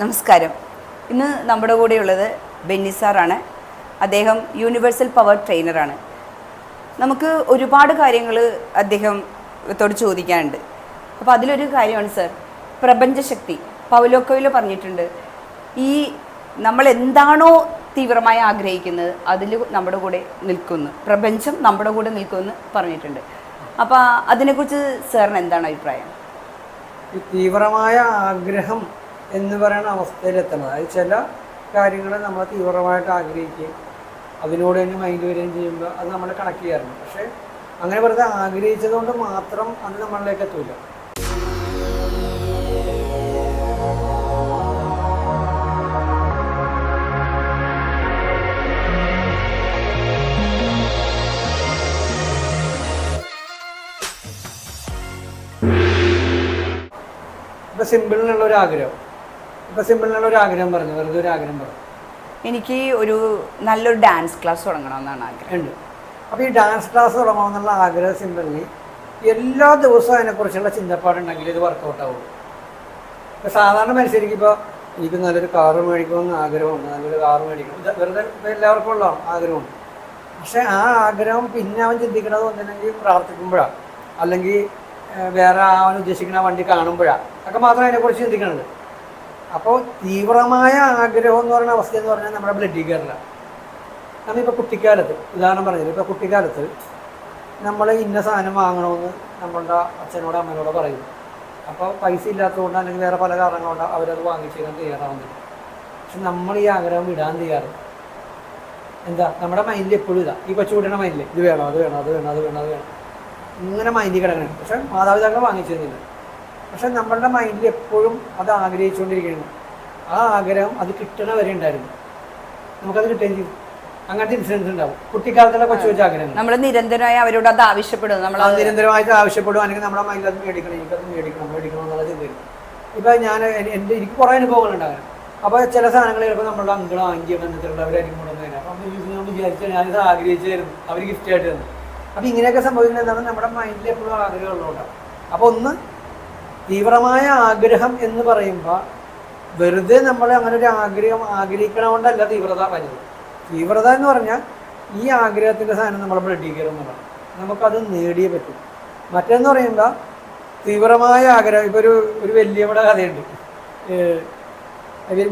നമസ്കാരം. ഇന്ന് നമ്മുടെ കൂടെയുള്ളത് ബെന്നി സാറാണ്. അദ്ദേഹം യൂണിവേഴ്സൽ പവർ ട്രെയിനറാണ്. നമുക്ക് ഒരുപാട് കാര്യങ്ങൾ അദ്ദേഹത്തോട് ചോദിക്കാനുണ്ട്. അപ്പോൾ അതിലൊരു കാര്യമാണ് സർ പ്രപഞ്ചശക്തി. പൗലോക്കോയിൽ പറഞ്ഞിട്ടുണ്ട് ഈ നമ്മൾ എന്താണോ തീവ്രമായി ആഗ്രഹിക്കുന്നത് അതിൽ നമ്മുടെ കൂടെ നിൽക്കുന്നു. പ്രപഞ്ചം നമ്മുടെ കൂടെ നിൽക്കുമെന്ന് പറഞ്ഞിട്ടുണ്ട്. അപ്പോൾ അതിനെക്കുറിച്ച് സാറിന് എന്താണ് അഭിപ്രായം? ഈ തീവ്രമായ ആഗ്രഹം എന്ന് പറയുന്ന അവസ്ഥയിലെത്തണം. അതായത് ചില കാര്യങ്ങൾ നമ്മൾ തീവ്രമായിട്ട് ആഗ്രഹിക്കുകയും അതിനോട് തന്നെ മൈൻഡ് വരികയും ചെയ്യുമ്പോൾ അത് നമ്മൾ കണക്ട് ചെയ്യാറുണ്ട്. പക്ഷേ അങ്ങനെ വെറുതെ ആഗ്രഹിച്ചത് കൊണ്ട് മാത്രം അത് നമ്മളിലേക്ക് എത്തൂല. ഇപ്പം സിമ്പിളിനുള്ള ഒരു ആഗ്രഹം. ഇപ്പൊ സിമ്പിളിനുള്ള ഒരു ആഗ്രഹം പറഞ്ഞു വെറുതെ ഒരു ആഗ്രഹം പറഞ്ഞു. എനിക്ക് ഒരു നല്ലൊരു ഡാൻസ് ക്ലാസ് തുടങ്ങണമെന്നാണ് ആഗ്രഹം. ഉണ്ട്. അപ്പോൾ ഈ ഡാൻസ് ക്ലാസ് തുടങ്ങണമെന്നുള്ള ആഗ്രഹം സിമ്പിളിന് എല്ലാ ദിവസവും അതിനെക്കുറിച്ചുള്ള ചിന്തപ്പാടുണ്ടെങ്കിൽ ഇത് വർക്കൗട്ട് ആവും ഇപ്പോൾ സാധാരണ മനുഷ്യർക്ക് ഇപ്പോൾ എനിക്ക് നല്ലൊരു കാറ് മേടിക്കണമെന്ന് ആഗ്രഹമുണ്ട് നല്ലൊരു കാറ് മേടിക്കണം. വെറുതെ ഇപ്പൊ എല്ലാവർക്കും ഉള്ള ആഗ്രഹമുണ്ട്. പക്ഷേ ആ ആഗ്രഹം പിന്നെ അവൻ ചിന്തിക്കണത് ഒന്നില്ലെങ്കിൽ പ്രാർത്ഥിക്കുമ്പോഴാണ് അല്ലെങ്കിൽ വേറെ അവൻ ഉദ്ദേശിക്കുന്ന വണ്ടി കാണുമ്പോഴാണ് ഒക്കെ മാത്രമേ അതിനെക്കുറിച്ച് ചിന്തിക്കണത്. അപ്പോൾ തീവ്രമായ ആഗ്രഹം എന്ന് പറയുന്ന അവസ്ഥ എന്ന് പറഞ്ഞാൽ നമ്മുടെ ബ്ലഡിൽ കയറില്ല നമ്മളിപ്പോൾ കുട്ടിക്കാലത്ത് ഉദാഹരണം പറഞ്ഞത് ഇപ്പോൾ കുട്ടിക്കാലത്ത് നമ്മൾ ഇന്ന സാധനം വാങ്ങണമെന്ന് നമ്മളുടെ അച്ഛനോട് അമ്മനോടോ പറയും. അപ്പോൾ പൈസ ഇല്ലാത്തതുകൊണ്ട് അല്ലെങ്കിൽ വേറെ പല കാരണങ്ങളുകൊണ്ട് അവരത് വാങ്ങിച്ചു തരാൻ തയ്യാറാവുന്നില്ല. പക്ഷെ നമ്മൾ ഈ ആഗ്രഹം വിടാൻ തയ്യാറ്. എന്താ? നമ്മുടെ മൈൻഡിൽ എപ്പോഴും ഇതാ. ഈ കൊച്ചുകുട്ടിയുടെ മൈൻഡിൽ ഇത് വേണം അത് വേണം അത് വേണം അത് വേണം അത് വേണം. ഇങ്ങനെ മൈൻഡിൽ കിടക്കണം. പക്ഷെ മാതാപിതാക്കൾ വാങ്ങിച്ചു തന്നില്ല പക്ഷെ നമ്മളുടെ മൈൻഡിൽ എപ്പോഴും അത് ആഗ്രഹിച്ചുകൊണ്ടിരിക്കുകയാണ്. ആ ആഗ്രഹം അത് കിട്ടണ വരെ ഉണ്ടായിരുന്നു. നമുക്കത് കിട്ടുകയും ചെയ്യും അങ്ങനത്തെ ഇൻസിഡൻസ് ഉണ്ടാവും. കുട്ടിക്കാലത്തുള്ള കൊച്ചു കൊച്ചു ആഗ്രഹം നമ്മൾ നിരന്തരമായി അവരോട് അത് ആവശ്യപ്പെടും. നമ്മൾ നിരന്തരമായിട്ട് ആവശ്യപ്പെടും. അല്ലെങ്കിൽ നമ്മുടെ മൈൻഡിൽ അത് മേടിക്കണം എനിക്കത് മേടിക്കണം മേടിക്കണം എന്നുള്ള ചിന്തയും ഇപ്പം ഞാൻ എന്റെ എന്റെ എനിക്ക് കുറേ അനുഭവങ്ങൾ ഉണ്ടാകാൻ അപ്പോൾ ചില സാധനങ്ങൾ ചിലപ്പോൾ നമ്മളുടെ അങ്കിളോ ആന്റിയോ ബന്ധത്തിലുള്ളവരായിരിക്കും കൊണ്ടുവന്നതിന് അപ്പം നമ്മൾ വിചാരിച്ചാൽ ഞാനിത് ആഗ്രഹിച്ചായിരുന്നു. അവർ ഗിഫ്റ്റ് ആയിട്ട് തന്നു. അപ്പോൾ ഇങ്ങനെയൊക്കെ സംഭവിക്കുന്നത് എന്താണ് നമ്മുടെ മൈൻഡിൽ എപ്പോഴും ആഗ്രഹമുള്ളതുകൊണ്ടാണ് അപ്പോൾ ഒന്ന് തീവ്രമായ ആഗ്രഹം എന്ന് പറയുമ്പോൾ വെറുതെ നമ്മൾ അങ്ങനെ ഒരു ആഗ്രഹം ആഗ്രഹിക്കണമുണ്ടല്ല തീവ്രത വരുന്നത്. തീവ്രത എന്ന് പറഞ്ഞാൽ ഈ ആഗ്രഹത്തിന്റെ സാധനം നമ്മൾ ബ്ലഡിൽ കയറുന്നതാണ് നമുക്കത് നേടിയേ പറ്റും. മറ്റേന്ന് പറയുമ്പോൾ തീവ്രമായ ആഗ്രഹം ഇപ്പോൾ ഒരു ഒരു വലിയവിടെ കഥയുണ്ട്.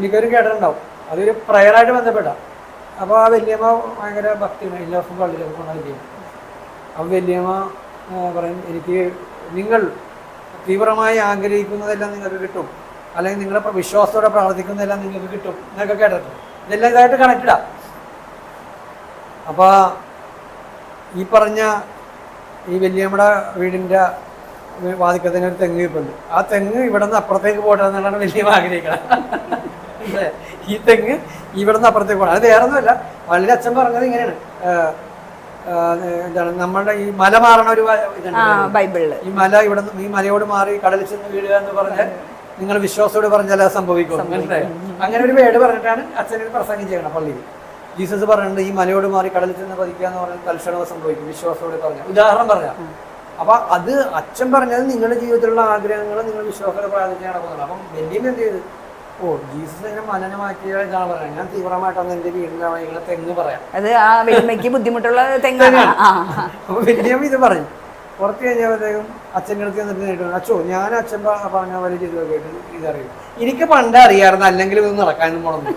മിക്കവരും കേട്ടിട്ടുണ്ടാവും. അതൊരു പ്രയറായിട്ട് ബന്ധപ്പെട്ട അപ്പോൾ ആ വല്യമ്മ ഭയങ്കര ഭക്തിയാണ്. എല്ലാ ദിവസവും പള്ളിയിലൊക്കെ പോകണ വല്യമ്മ. അപ്പം വല്യമ്മ പറയും എനിക്ക് നിങ്ങൾ തീവ്രമായി ആഗ്രഹിക്കുന്നതെല്ലാം നിങ്ങൾക്ക് കിട്ടും. അല്ലെങ്കിൽ നിങ്ങളുടെ വിശ്വാസത്തോടെ പ്രാർത്ഥിക്കുന്നതെല്ലാം നിങ്ങൾക്ക് കിട്ടും. എന്നൊക്കെ കേട്ടിട്ടുണ്ട്. ഇതെല്ലാം ഇതായിട്ട് കണക്റ്റഡാ അപ്പോൾ ഈ പറഞ്ഞ ഈ വലിയമ്മട വീടിന്റെ വാതിക്കത്തിന് ഒരു തെങ്ങ് ഇപ്പുണ്ട് ആ തെങ്ങ് ഇവിടെ നിന്ന് അപ്പുറത്തേക്ക് പോകട്ടെ എന്നുള്ളതാണ് വലിയ ആഗ്രഹിക്കണം അല്ലേ? ഈ തെങ്ങ് ഇവിടെ നിന്ന് അപ്പുറത്തേക്ക് പോകണം അത് വേറെ ഒന്നുമല്ല വളരെ അച്ഛൻ പറഞ്ഞത് ഇങ്ങനെയാണ്. എന്താണ് നമ്മളുടെ ഈ മല മാറണ ഒരു ബൈബിളിൽ ബൈബിളിൽ. ഈ മല ഇവിടെ നിന്ന് ഈ മലയോട് മാറി കടലിൽ ചെന്ന് വീഴുക എന്ന് പറഞ്ഞാൽ നിങ്ങൾ വിശ്വാസത്തോട് പറഞ്ഞാൽ അത് സംഭവിക്കും. മനസ്സിലായോ? അങ്ങനെ ഒരു വേട് പറഞ്ഞിട്ടാണ് അച്ഛനെ പ്രസംഗം ചെയ്യണം പള്ളിയിൽ. ജീസസ് പറഞ്ഞിട്ടുണ്ട് ഈ മലയോട് മാറി കടലിൽ ചെന്ന് പതിക്കുക എന്ന് പറഞ്ഞാൽ തൽക്ഷണം സംഭവിക്കും വിശ്വാസത്തോടെ പറഞ്ഞു ഉദാഹരണം പറഞ്ഞ അപ്പൊ അത് അച്ഛൻ പറഞ്ഞത് നിങ്ങളുടെ ജീവിതത്തിലുള്ള ആഗ്രഹങ്ങൾ നിങ്ങൾ വിശ്വാസത്തോടെ പ്രാർത്ഥിച്ചാണ് നടക്കുന്നത് അപ്പം വെല്ലിന് എന്ത് ചെയ്ത്? ഓ ജീസസ് ഇങ്ങനെ മലനെ മാറ്റിയ ഇതാണ് പറയുന്നത് ഞാൻ തീവ്രമായിട്ടൊന്ന് എന്റെ വീടിന്റെ ഇങ്ങനെ തെങ്ങ് പറയാം. അത് ആ വെളിമയ്ക്ക് ബുദ്ധിമുട്ടുള്ള തെങ്ങാണ്. അപ്പൊ ഇത് പറഞ്ഞു പുറത്ത് കഴിഞ്ഞപ്പോഴത്തേക്കും അച്ഛന്റെ അടുത്ത് നേരിട്ട് അച്ഛോ ഞാൻ അച്ഛൻ പറഞ്ഞ പോലെ ചെയ്തു ഇതറിയും. എനിക്ക് പണ്ടേ അറിയാമായിരുന്നു അല്ലെങ്കിൽ ഇത് നടക്കാനും പോണെന്ന്.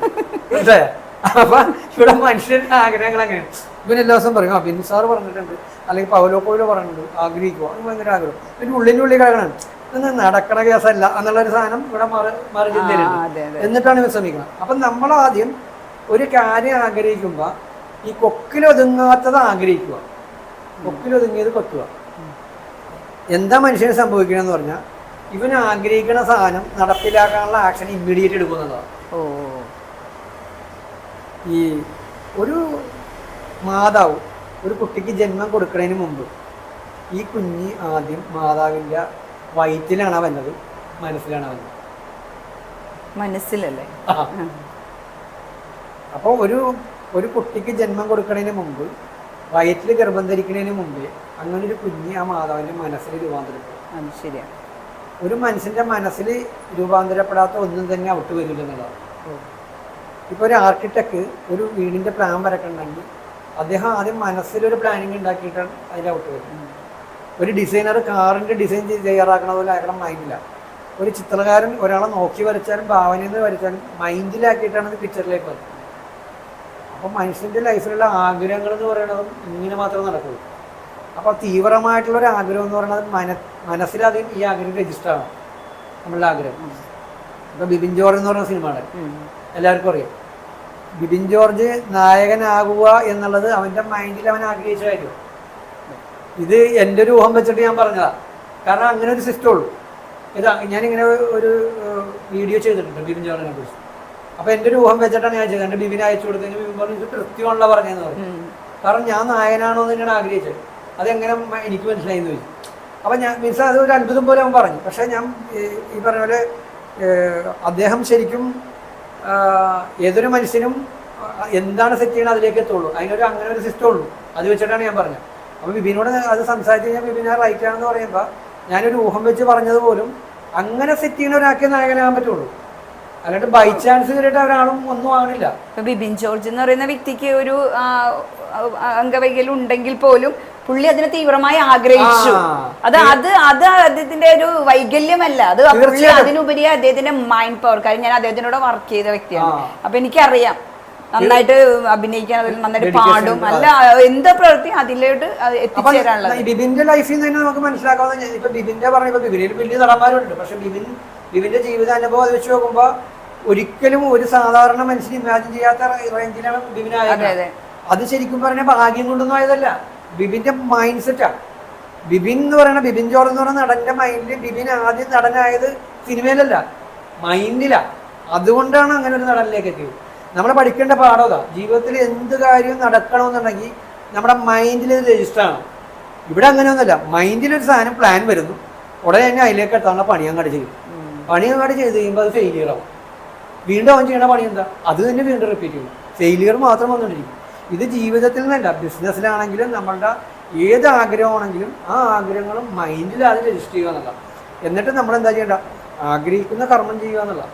അപ്പൊ ഇവിടെ മനുഷ്യരുടെ ആഗ്രഹങ്ങൾ അങ്ങനെയാണ് പിന്നെ എല്ലാ ദിവസം പറയും ആ ബിൻസാർ പറഞ്ഞിട്ടുണ്ട്. അല്ലെങ്കിൽ പൗലോ പൗലോ പറഞ്ഞു ആഗ്രഹിക്കുക. അത് ഭയങ്കര ആഗ്രഹം. പിന്നെ ഉള്ളിന്റെ ഉള്ളിൽ കിടക്കണം. ഇത് നടക്കണ കേസല്ല എന്നുള്ളൊരു സാധനം ഇവിടെ മാറി മാറി ചിന്തയിലുണ്ട് എന്നിട്ടാണ് ഇവ ശ്രമിക്കുന്നത് അപ്പം നമ്മൾ ആദ്യം ഒരു കാര്യം ആഗ്രഹിക്കുമ്പോൾ ഈ കൊക്കിലൊതുങ്ങാത്തത് ആഗ്രഹിക്കുക. കൊക്കിലൊതുങ്ങിയത് കൊത്തുക എന്താ മനുഷ്യന് സംഭവിക്കണമെന്ന് പറഞ്ഞാൽ ഇവൻ ആഗ്രഹിക്കുന്ന സാധനം നടപ്പിലാക്കാനുള്ള ആക്ഷൻ ഇമ്മീഡിയറ്റ് എടുക്കുന്നതാണ്. ഓ. ഈ ഒരു മാതാവ് ഒരു കുട്ടിക്ക് ജന്മം കൊടുക്കുന്നതിന് മുമ്പ് ഈ കുഞ്ഞ് ആദ്യം മാതാവിന്റെ വയറ്റിലാണ് വന്നത് മനസ്സിലാണ് വന്നത്. മനസ്സിലല്ലേ. അപ്പോൾ ഒരു ഒരു കുട്ടിക്ക് ജന്മം കൊടുക്കുന്നതിന് മുമ്പ് വയറ്റിൽ ഗർഭം ധരിക്കുന്നതിന് മുമ്പേ അങ്ങനെ ഒരു കുഞ്ഞ് ആ മാതാവിന്റെ മനസ്സിൽ രൂപാന്തരപ്പെടും ശരിയാണ് ഒരു മനുഷ്യന്റെ മനസ്സിൽ രൂപാന്തരപ്പെടാത്ത ഒന്നും തന്നെ ഔട്ട് വരില്ല എന്നുള്ളതാണ് ഇപ്പോൾ ഒരു ആർക്കിടെക്ട് ഒരു വീടിന്റെ പ്ലാൻ വരക്കണമെങ്കിൽ അദ്ദേഹം ആദ്യം മനസ്സിലൊരു പ്ലാനിങ് ഉണ്ടാക്കിയിട്ടാണ് അതിന്റെ ഔട്ട് വരുന്നത്. ഒരു ഡിസൈനർ കാറിന്റെ ഡിസൈൻ തയ്യാറാക്കണ പോലെ അയാളുടെ മൈൻഡില്ല ഒരു ചിത്രകാരൻ ഒരാളെ നോക്കി വരച്ചാലും ഭാവനയിൽ നിന്ന് വരച്ചാലും മൈൻഡിലാക്കിയിട്ടാണ് അത് പിക്ചറിലേക്ക് വരുന്നത് അപ്പോൾ മനുഷ്യന്റെ ലൈഫിലുള്ള ആഗ്രഹങ്ങൾ എന്ന് പറയുന്നതും ഇങ്ങനെ മാത്രമേ നടക്കുള്ളൂ. അപ്പോൾ തീവ്രമായിട്ടുള്ള ഒരു ആഗ്രഹം എന്ന് പറയുന്നത് മന മനസ്സിലധികം ഈ ആഗ്രഹം രജിസ്റ്റർ ആണ് നമ്മളുടെ ആഗ്രഹം. ഇപ്പോൾ ബിബിൻ ജോർജ് എന്ന് പറയുന്ന സിനിമയാണ് എല്ലാവർക്കും അറിയാം. ബിബിൻ ജോർജ് നായകനാകുക എന്നുള്ളത് അവന്റെ മൈൻഡിൽ അവൻ ആഗ്രഹിച്ച കാര്യം. ഇത് എന്റെ ഒരു ഊഹം വെച്ചിട്ട് ഞാൻ പറഞ്ഞതാ. കാരണം അങ്ങനെ ഒരു സിസ്റ്റം ഉള്ളൂ. ഇതാ ഞാനിങ്ങനെ ഒരു വീഡിയോ ചെയ്തിട്ടുണ്ട് ബിബിൻ ജോർജിനെ കുറിച്ച്. അപ്പോൾ എന്റെ ഒരു ഊഹം വെച്ചിട്ടാണ് ഞാൻ ചെയ്തത്. എന്റെ ബിബിനെ അയച്ചു കൊടുത്തതിന് ബിബിൻ പറഞ്ഞു കൃത്യമുള്ള പറഞ്ഞതെന്ന് പറഞ്ഞു. കാരണം ഞാൻ നായകനാണോ എന്ന് തന്നെയാണ് ആഗ്രഹിച്ചത്. അതെങ്ങനെ എനിക്ക് മനസ്സിലായി എന്ന് ചോദിച്ചു. അപ്പം ഞാൻ മീൻസ് അത് ഒരു അത്ഭുതം പോലെ അവൻ പറഞ്ഞു. പക്ഷേ ഞാൻ ഈ- പറഞ്ഞ പോലെ അദ്ദേഹം ശരിക്കും ഏതൊരു മനുഷ്യനും എന്താണ് സെറ്റ് ചെയ്യണത് അതിലേക്ക് എത്തുള്ളൂ. അതിനൊരു അങ്ങനെ ഒരു സിസ്റ്റം ഉള്ളൂ. അത് വെച്ചിട്ടാണ് ഞാൻ പറഞ്ഞത്. അപ്പോൾ ബിബിനോട് അത് സംസാരിച്ച് കഴിഞ്ഞാൽ ബിബിൻ ഞാൻ റൈറ്റ് ആണെന്ന് പറയുമ്പോൾ ഞാനൊരു ഊഹം വെച്ച് പറഞ്ഞത് പോലും അങ്ങനെ സെറ്റ് ചെയ്യുന്ന ഒരാൾക്കേ നായകനാകാൻ പറ്റുള്ളൂ. അല്ലാണ്ട് ബൈ ചാൻസ് കയറിയിട്ട് ഒരാളും ഒന്നും ആവണില്ല. ഇപ്പൊ ബിബിൻ ജോർജ് എന്ന് പറയുന്ന വ്യക്തിക്ക് ഒരു ആ, ഉണ്ടെങ്കിൽ പോലും പുള്ളി അതിനെ തീവ്രമായി ആഗ്രഹിച്ചു. അത് അത് അത് അദ്ദേഹത്തിന്റെ ഒരു വൈകല്യമല്ല. അത് പുള്ളി അതിനുപരി അദ്ദേഹത്തിന്റെ മൈൻഡ് പവർ കാര്യം ഞാൻ അദ്ദേഹത്തിനോട് വർക്ക് ചെയ്ത വ്യക്തിയാണ്. അപ്പൊ എനിക്കറിയാം. നന്നായിട്ട് അഭിനയിക്കാൻ അതിൽ നന്നായിട്ട് പാടും. അല്ല എന്താ പ്രവൃത്തി അതിലോട്ട് എത്തിച്ചേരാനുള്ളത്. ബിബിന്റെ ലൈഫിൽ നിന്ന് തന്നെ നമുക്ക് മനസ്സിലാക്കാവുന്ന ഇപ്പൊ ബിബിന്റെ പറഞ്ഞ ഇപ്പൊ ബിബിനിൽ വലിയ നടന്മാരുണ്ട്. പക്ഷെ ബിബിൻ ബിബിന്റെ ജീവിത അനുഭവം അത് വെച്ച് നോക്കുമ്പോ ഒരിക്കലും ഒരു സാധാരണ മനുഷ്യന് ഇമാജിൻ ചെയ്യാത്ത റേഞ്ചിലാണ് ബിബിനായത് അതെ. അത്. ശരിക്കും പറഞ്ഞ ഭാഗ്യം കൊണ്ടൊന്നും ആയതല്ല. ബിബിന്റെ മൈൻഡ് സെറ്റാ ബിബിൻ എന്ന് പറയുന്ന ബിബിൻ ജോർജ് എന്ന് പറയുന്ന നടന്റെ മൈൻഡിൽ ബിബിൻ ആദ്യം നടനായത് സിനിമയിലല്ല മൈൻഡിലാ അതുകൊണ്ടാണ് അങ്ങനെ ഒരു നടനിലേക്ക് എത്തിയത്. നമ്മൾ പഠിക്കേണ്ട പാഠം അതാ. ജീവിതത്തിൽ എന്ത് കാര്യവും നടക്കണമെന്നുണ്ടെങ്കിൽ നമ്മുടെ മൈൻഡിൽ രജിസ്റ്റർ ആണ് ഇവിടെ അങ്ങനെയൊന്നുമല്ല. മൈൻഡിൽ ഒരു സാധനം പ്ലാൻ വരുന്നു. ഉടനെ തന്നെ അതിലേക്ക് എത്താനുള്ള പണി അങ്ങോട്ട് ചെയ്യും. പണി അങ്ങോട്ട് ചെയ്ത് കഴിയുമ്പോൾ അത് ഫെയിലിയർ ആവും. വീണ്ടും അവൻ ചെയ്യണ പണി എന്താ? അത് തന്നെ വീണ്ടും റിപ്പീറ്റ് ചെയ്യും. ഫെയിലിയർ മാത്രം വന്നുകൊണ്ടിരിക്കും. ഇത് ജീവിതത്തിൽ നിന്നല്ല. ബിസിനസ്സിലാണെങ്കിലും നമ്മളുടെ ഏത് ആഗ്രഹമാണെങ്കിലും ആ ആഗ്രഹങ്ങളും മൈൻഡിൽ അത് രജിസ്റ്റർ ചെയ്യുക എന്നുള്ള എന്നിട്ട് നമ്മൾ എന്താ ചെയ്യേണ്ട? ആഗ്രഹിക്കുന്ന കർമ്മം ചെയ്യുക എന്നുള്ള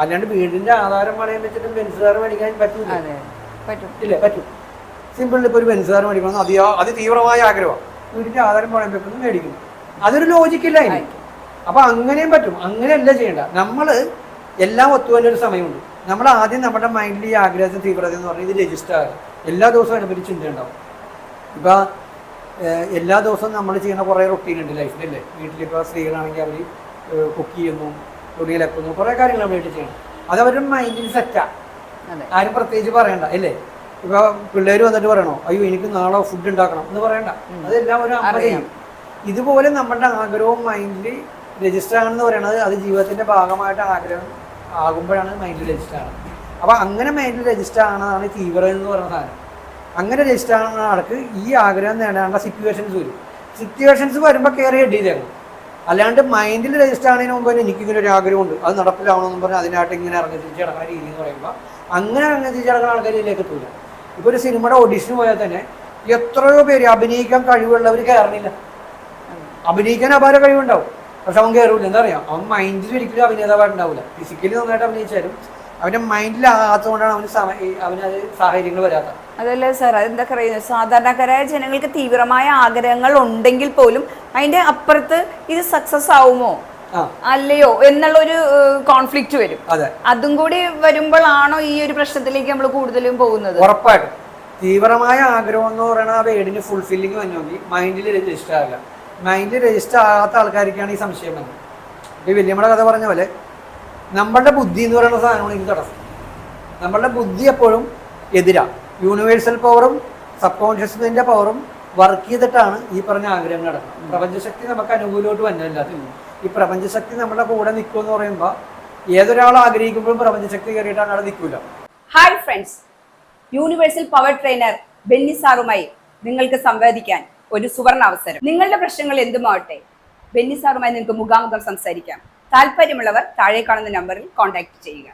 അല്ലാണ്ട് വീടിന്റെ ആധാരം പണയം വെച്ചിട്ട് ബെൻസുകാർ മേടിക്കാൻ പറ്റില്ല അതെ പറ്റും. ഇല്ല? പറ്റും. സിമ്പിളിൽ ഇപ്പോൾ ഒരു ബെൻസുകാർ മേടിക്കണം. അതി അത് തീവ്രമായ ആഗ്രഹം വീടിന്റെ ആധാരം പണയം വെക്കുന്നു മേടിക്കുന്നു അതൊരു ലോജിക്കില്ല അതിന്. അപ്പൊ അങ്ങനെയും പറ്റും. അങ്ങനെയല്ല ചെയ്യേണ്ട. നമ്മൾ എല്ലാം ഒത്തുവരുന്ന ഒരു സമയമുണ്ട്. നമ്മൾ ആദ്യം നമ്മുടെ മൈൻഡിൽ ഈ ആഗ്രഹത്തിന് തീവ്രത എന്ന് പറഞ്ഞാൽ ഇത് രജിസ്റ്റർ ആകും എല്ലാ ദിവസവും അതിനെപ്പറ്റി ചിന്ത ഉണ്ടാവും ഇപ്പൊ എല്ലാ ദിവസവും നമ്മൾ ചെയ്യുന്ന കുറേ റൊട്ടീൻ ഉണ്ട് ലൈഫിലല്ലേ വീട്ടിലിപ്പോൾ സ്ത്രീകളാണെങ്കിൽ അവർ കുക്ക് ചെയ്യുന്നു. തുണിയിലക്കുന്നു കുറേ കാര്യങ്ങൾ നമ്മൾ വീട്ടിൽ ചെയ്യണം അത് അവരുടെ മൈൻഡിൽ സെറ്റാ ആരും പ്രത്യേകിച്ച് പറയണ്ട അല്ലേ? ഇപ്പൊ പിള്ളേര് വന്നിട്ട് പറയണോ അയ്യോ എനിക്ക് നാളെ ഫുഡ് ഉണ്ടാക്കണം എന്ന് പറയണ്ട. അതെല്ലാം ഒരു അമ്മ. ചെയ്യും. ഇതുപോലെ നമ്മുടെ ആഗ്രഹവും മൈൻഡിൽ രജിസ്റ്റർ ആണെന്ന് പറയണത് അത് ജീവിതത്തിന്റെ ഭാഗമായിട്ട് ആഗ്രഹം ആകുമ്പോഴാണ് മൈൻഡിൽ രജിസ്റ്റർ ആവുന്നത്. അപ്പൊ അങ്ങനെ മൈൻഡിൽ രജിസ്റ്റർ ആണെന്നാണ് തീവ്രത തീവ്രം എന്ന് പറയുന്ന സാധനം. അങ്ങനെ രജിസ്റ്റർ ആകുന്ന ആൾക്ക് ഈ ആഗ്രഹം നേടാനുള്ള സിറ്റുവേഷൻസ് വരും. സിറ്റുവേഷൻസ് വരുമ്പോൾ കയറി ഹെഡ് ചെയ്തേക്കണം അല്ലാണ്ട് മൈൻഡിൽ രജിസ്റ്റർ ആണതിന് മുമ്പ് തന്നെ എനിക്കിങ്ങനെ ഒരു ആഗ്രഹമുണ്ട്. അത് നടപ്പിലാവണമെന്ന് പറഞ്ഞാൽ അതിനായിട്ട് ഇങ്ങനെ ഇറങ്ങി തിരിച്ച് നടക്കുന്ന രീതി എന്ന് പറയുമ്പോൾ അങ്ങനെ ഇറങ്ങി തിരിച്ച് നടക്കുന്ന ആൾക്കാരിലേക്ക് എത്തൂല. ഇപ്പോൾ ഒരു സിനിമയുടെ ഓഡിഷന് പോയാൽ തന്നെ എത്രയോ പേര് അഭിനയിക്കാൻ കഴിവുള്ളവർ കയറണില്ല അഭിനയിക്കാൻ അപാര കഴിവുണ്ടാവും. പക്ഷെ അവൻ കയറില്ല എന്താ പറയുക അവൻ മൈൻഡിൽ ഒരിക്കലും അഭിനേതാവായിട്ടുണ്ടാവില്ല ഫിസിക്കലി നന്നായിട്ട് അഭിനയിച്ചാലും അവന്റെ മൈൻഡിൽ ആകാത്തതുകൊണ്ടാണ് അവന് സമയ അവനത് സാഹചര്യങ്ങൾ വരാത്ത അതല്ല സാർ അതെന്താ പറയുന്നത് സാധാരണക്കാരായ ജനങ്ങൾക്ക് തീവ്രമായ ആഗ്രഹങ്ങൾ ഉണ്ടെങ്കിൽ പോലും അതിന്റെ അപ്പുറത്ത് ഇത് സക്സസ് ആവുമോ? അല്ലയോ അല്ലയോ? എന്നുള്ളൊരു കോൺഫ്ലിക്റ്റ് വരും. അതെ. അതും കൂടി വരുമ്പോഴാണോ ഈ ഒരു പ്രശ്നത്തിലേക്ക് നമ്മൾ കൂടുതലും പോകുന്നത്? ഉറപ്പായിട്ടും. തീവ്രമായ ആഗ്രഹം എന്ന് പറയുന്നത് ആ വേർഡിന് ഫുൾഫില്ലിങ് വന്നെങ്കിൽ മൈൻഡിൽ രജിസ്റ്റർ ആകില്ല മൈൻഡിൽ രജിസ്റ്റർ ആകാത്ത ആൾക്കാർക്കാണ് ഈ സംശയം വന്നത്. ഈ വല്യമ്മയുടെ കഥ പറഞ്ഞ പോലെ നമ്മളുടെ ബുദ്ധി എന്ന് പറയുന്ന സാധനമാണ് ഇത് തടസ്സം. നമ്മളുടെ ബുദ്ധി എപ്പോഴും എതിരാ. യൂണിവേഴ്സൽ പവറും സബ് കോൺഷ്യസ്മെന്റിന്റെ പവറും വർക്ക് ചെയ്തിട്ടാണ് ഈ പറഞ്ഞ ആഗ്രഹങ്ങൾ നടക്കുന്നത്. പ്രപഞ്ചശക്തി നമുക്ക് അനുകൂലമായിട്ട് വന്നില്ലാത്ത ഈ പ്രപഞ്ചശക്തി നമ്മുടെ കൂടെ നിൽക്കുമെന്ന് പറയുമ്പോൾ ഏതൊരാൾ ആഗ്രഹിക്കുമ്പോഴും പ്രപഞ്ചശക്തി കയറിയിട്ടാണ് അവിടെ നിൽക്കില്ല hi friends universal power trainer Benny സാറുമായി നിങ്ങൾക്ക് സംവദിക്കാൻ ഒരു സുവർണ അവസരം. നിങ്ങളുടെ പ്രശ്നങ്ങൾ എന്തുമാവട്ടെ? ബെന്നി സാറുമായി നിങ്ങൾക്ക് മുഖാമുഖം സംസാരിക്കാം. താല്പര്യമുള്ളവർ താഴെ കാണുന്ന നമ്പറിൽ കോൺടാക്ട് ചെയ്യുക.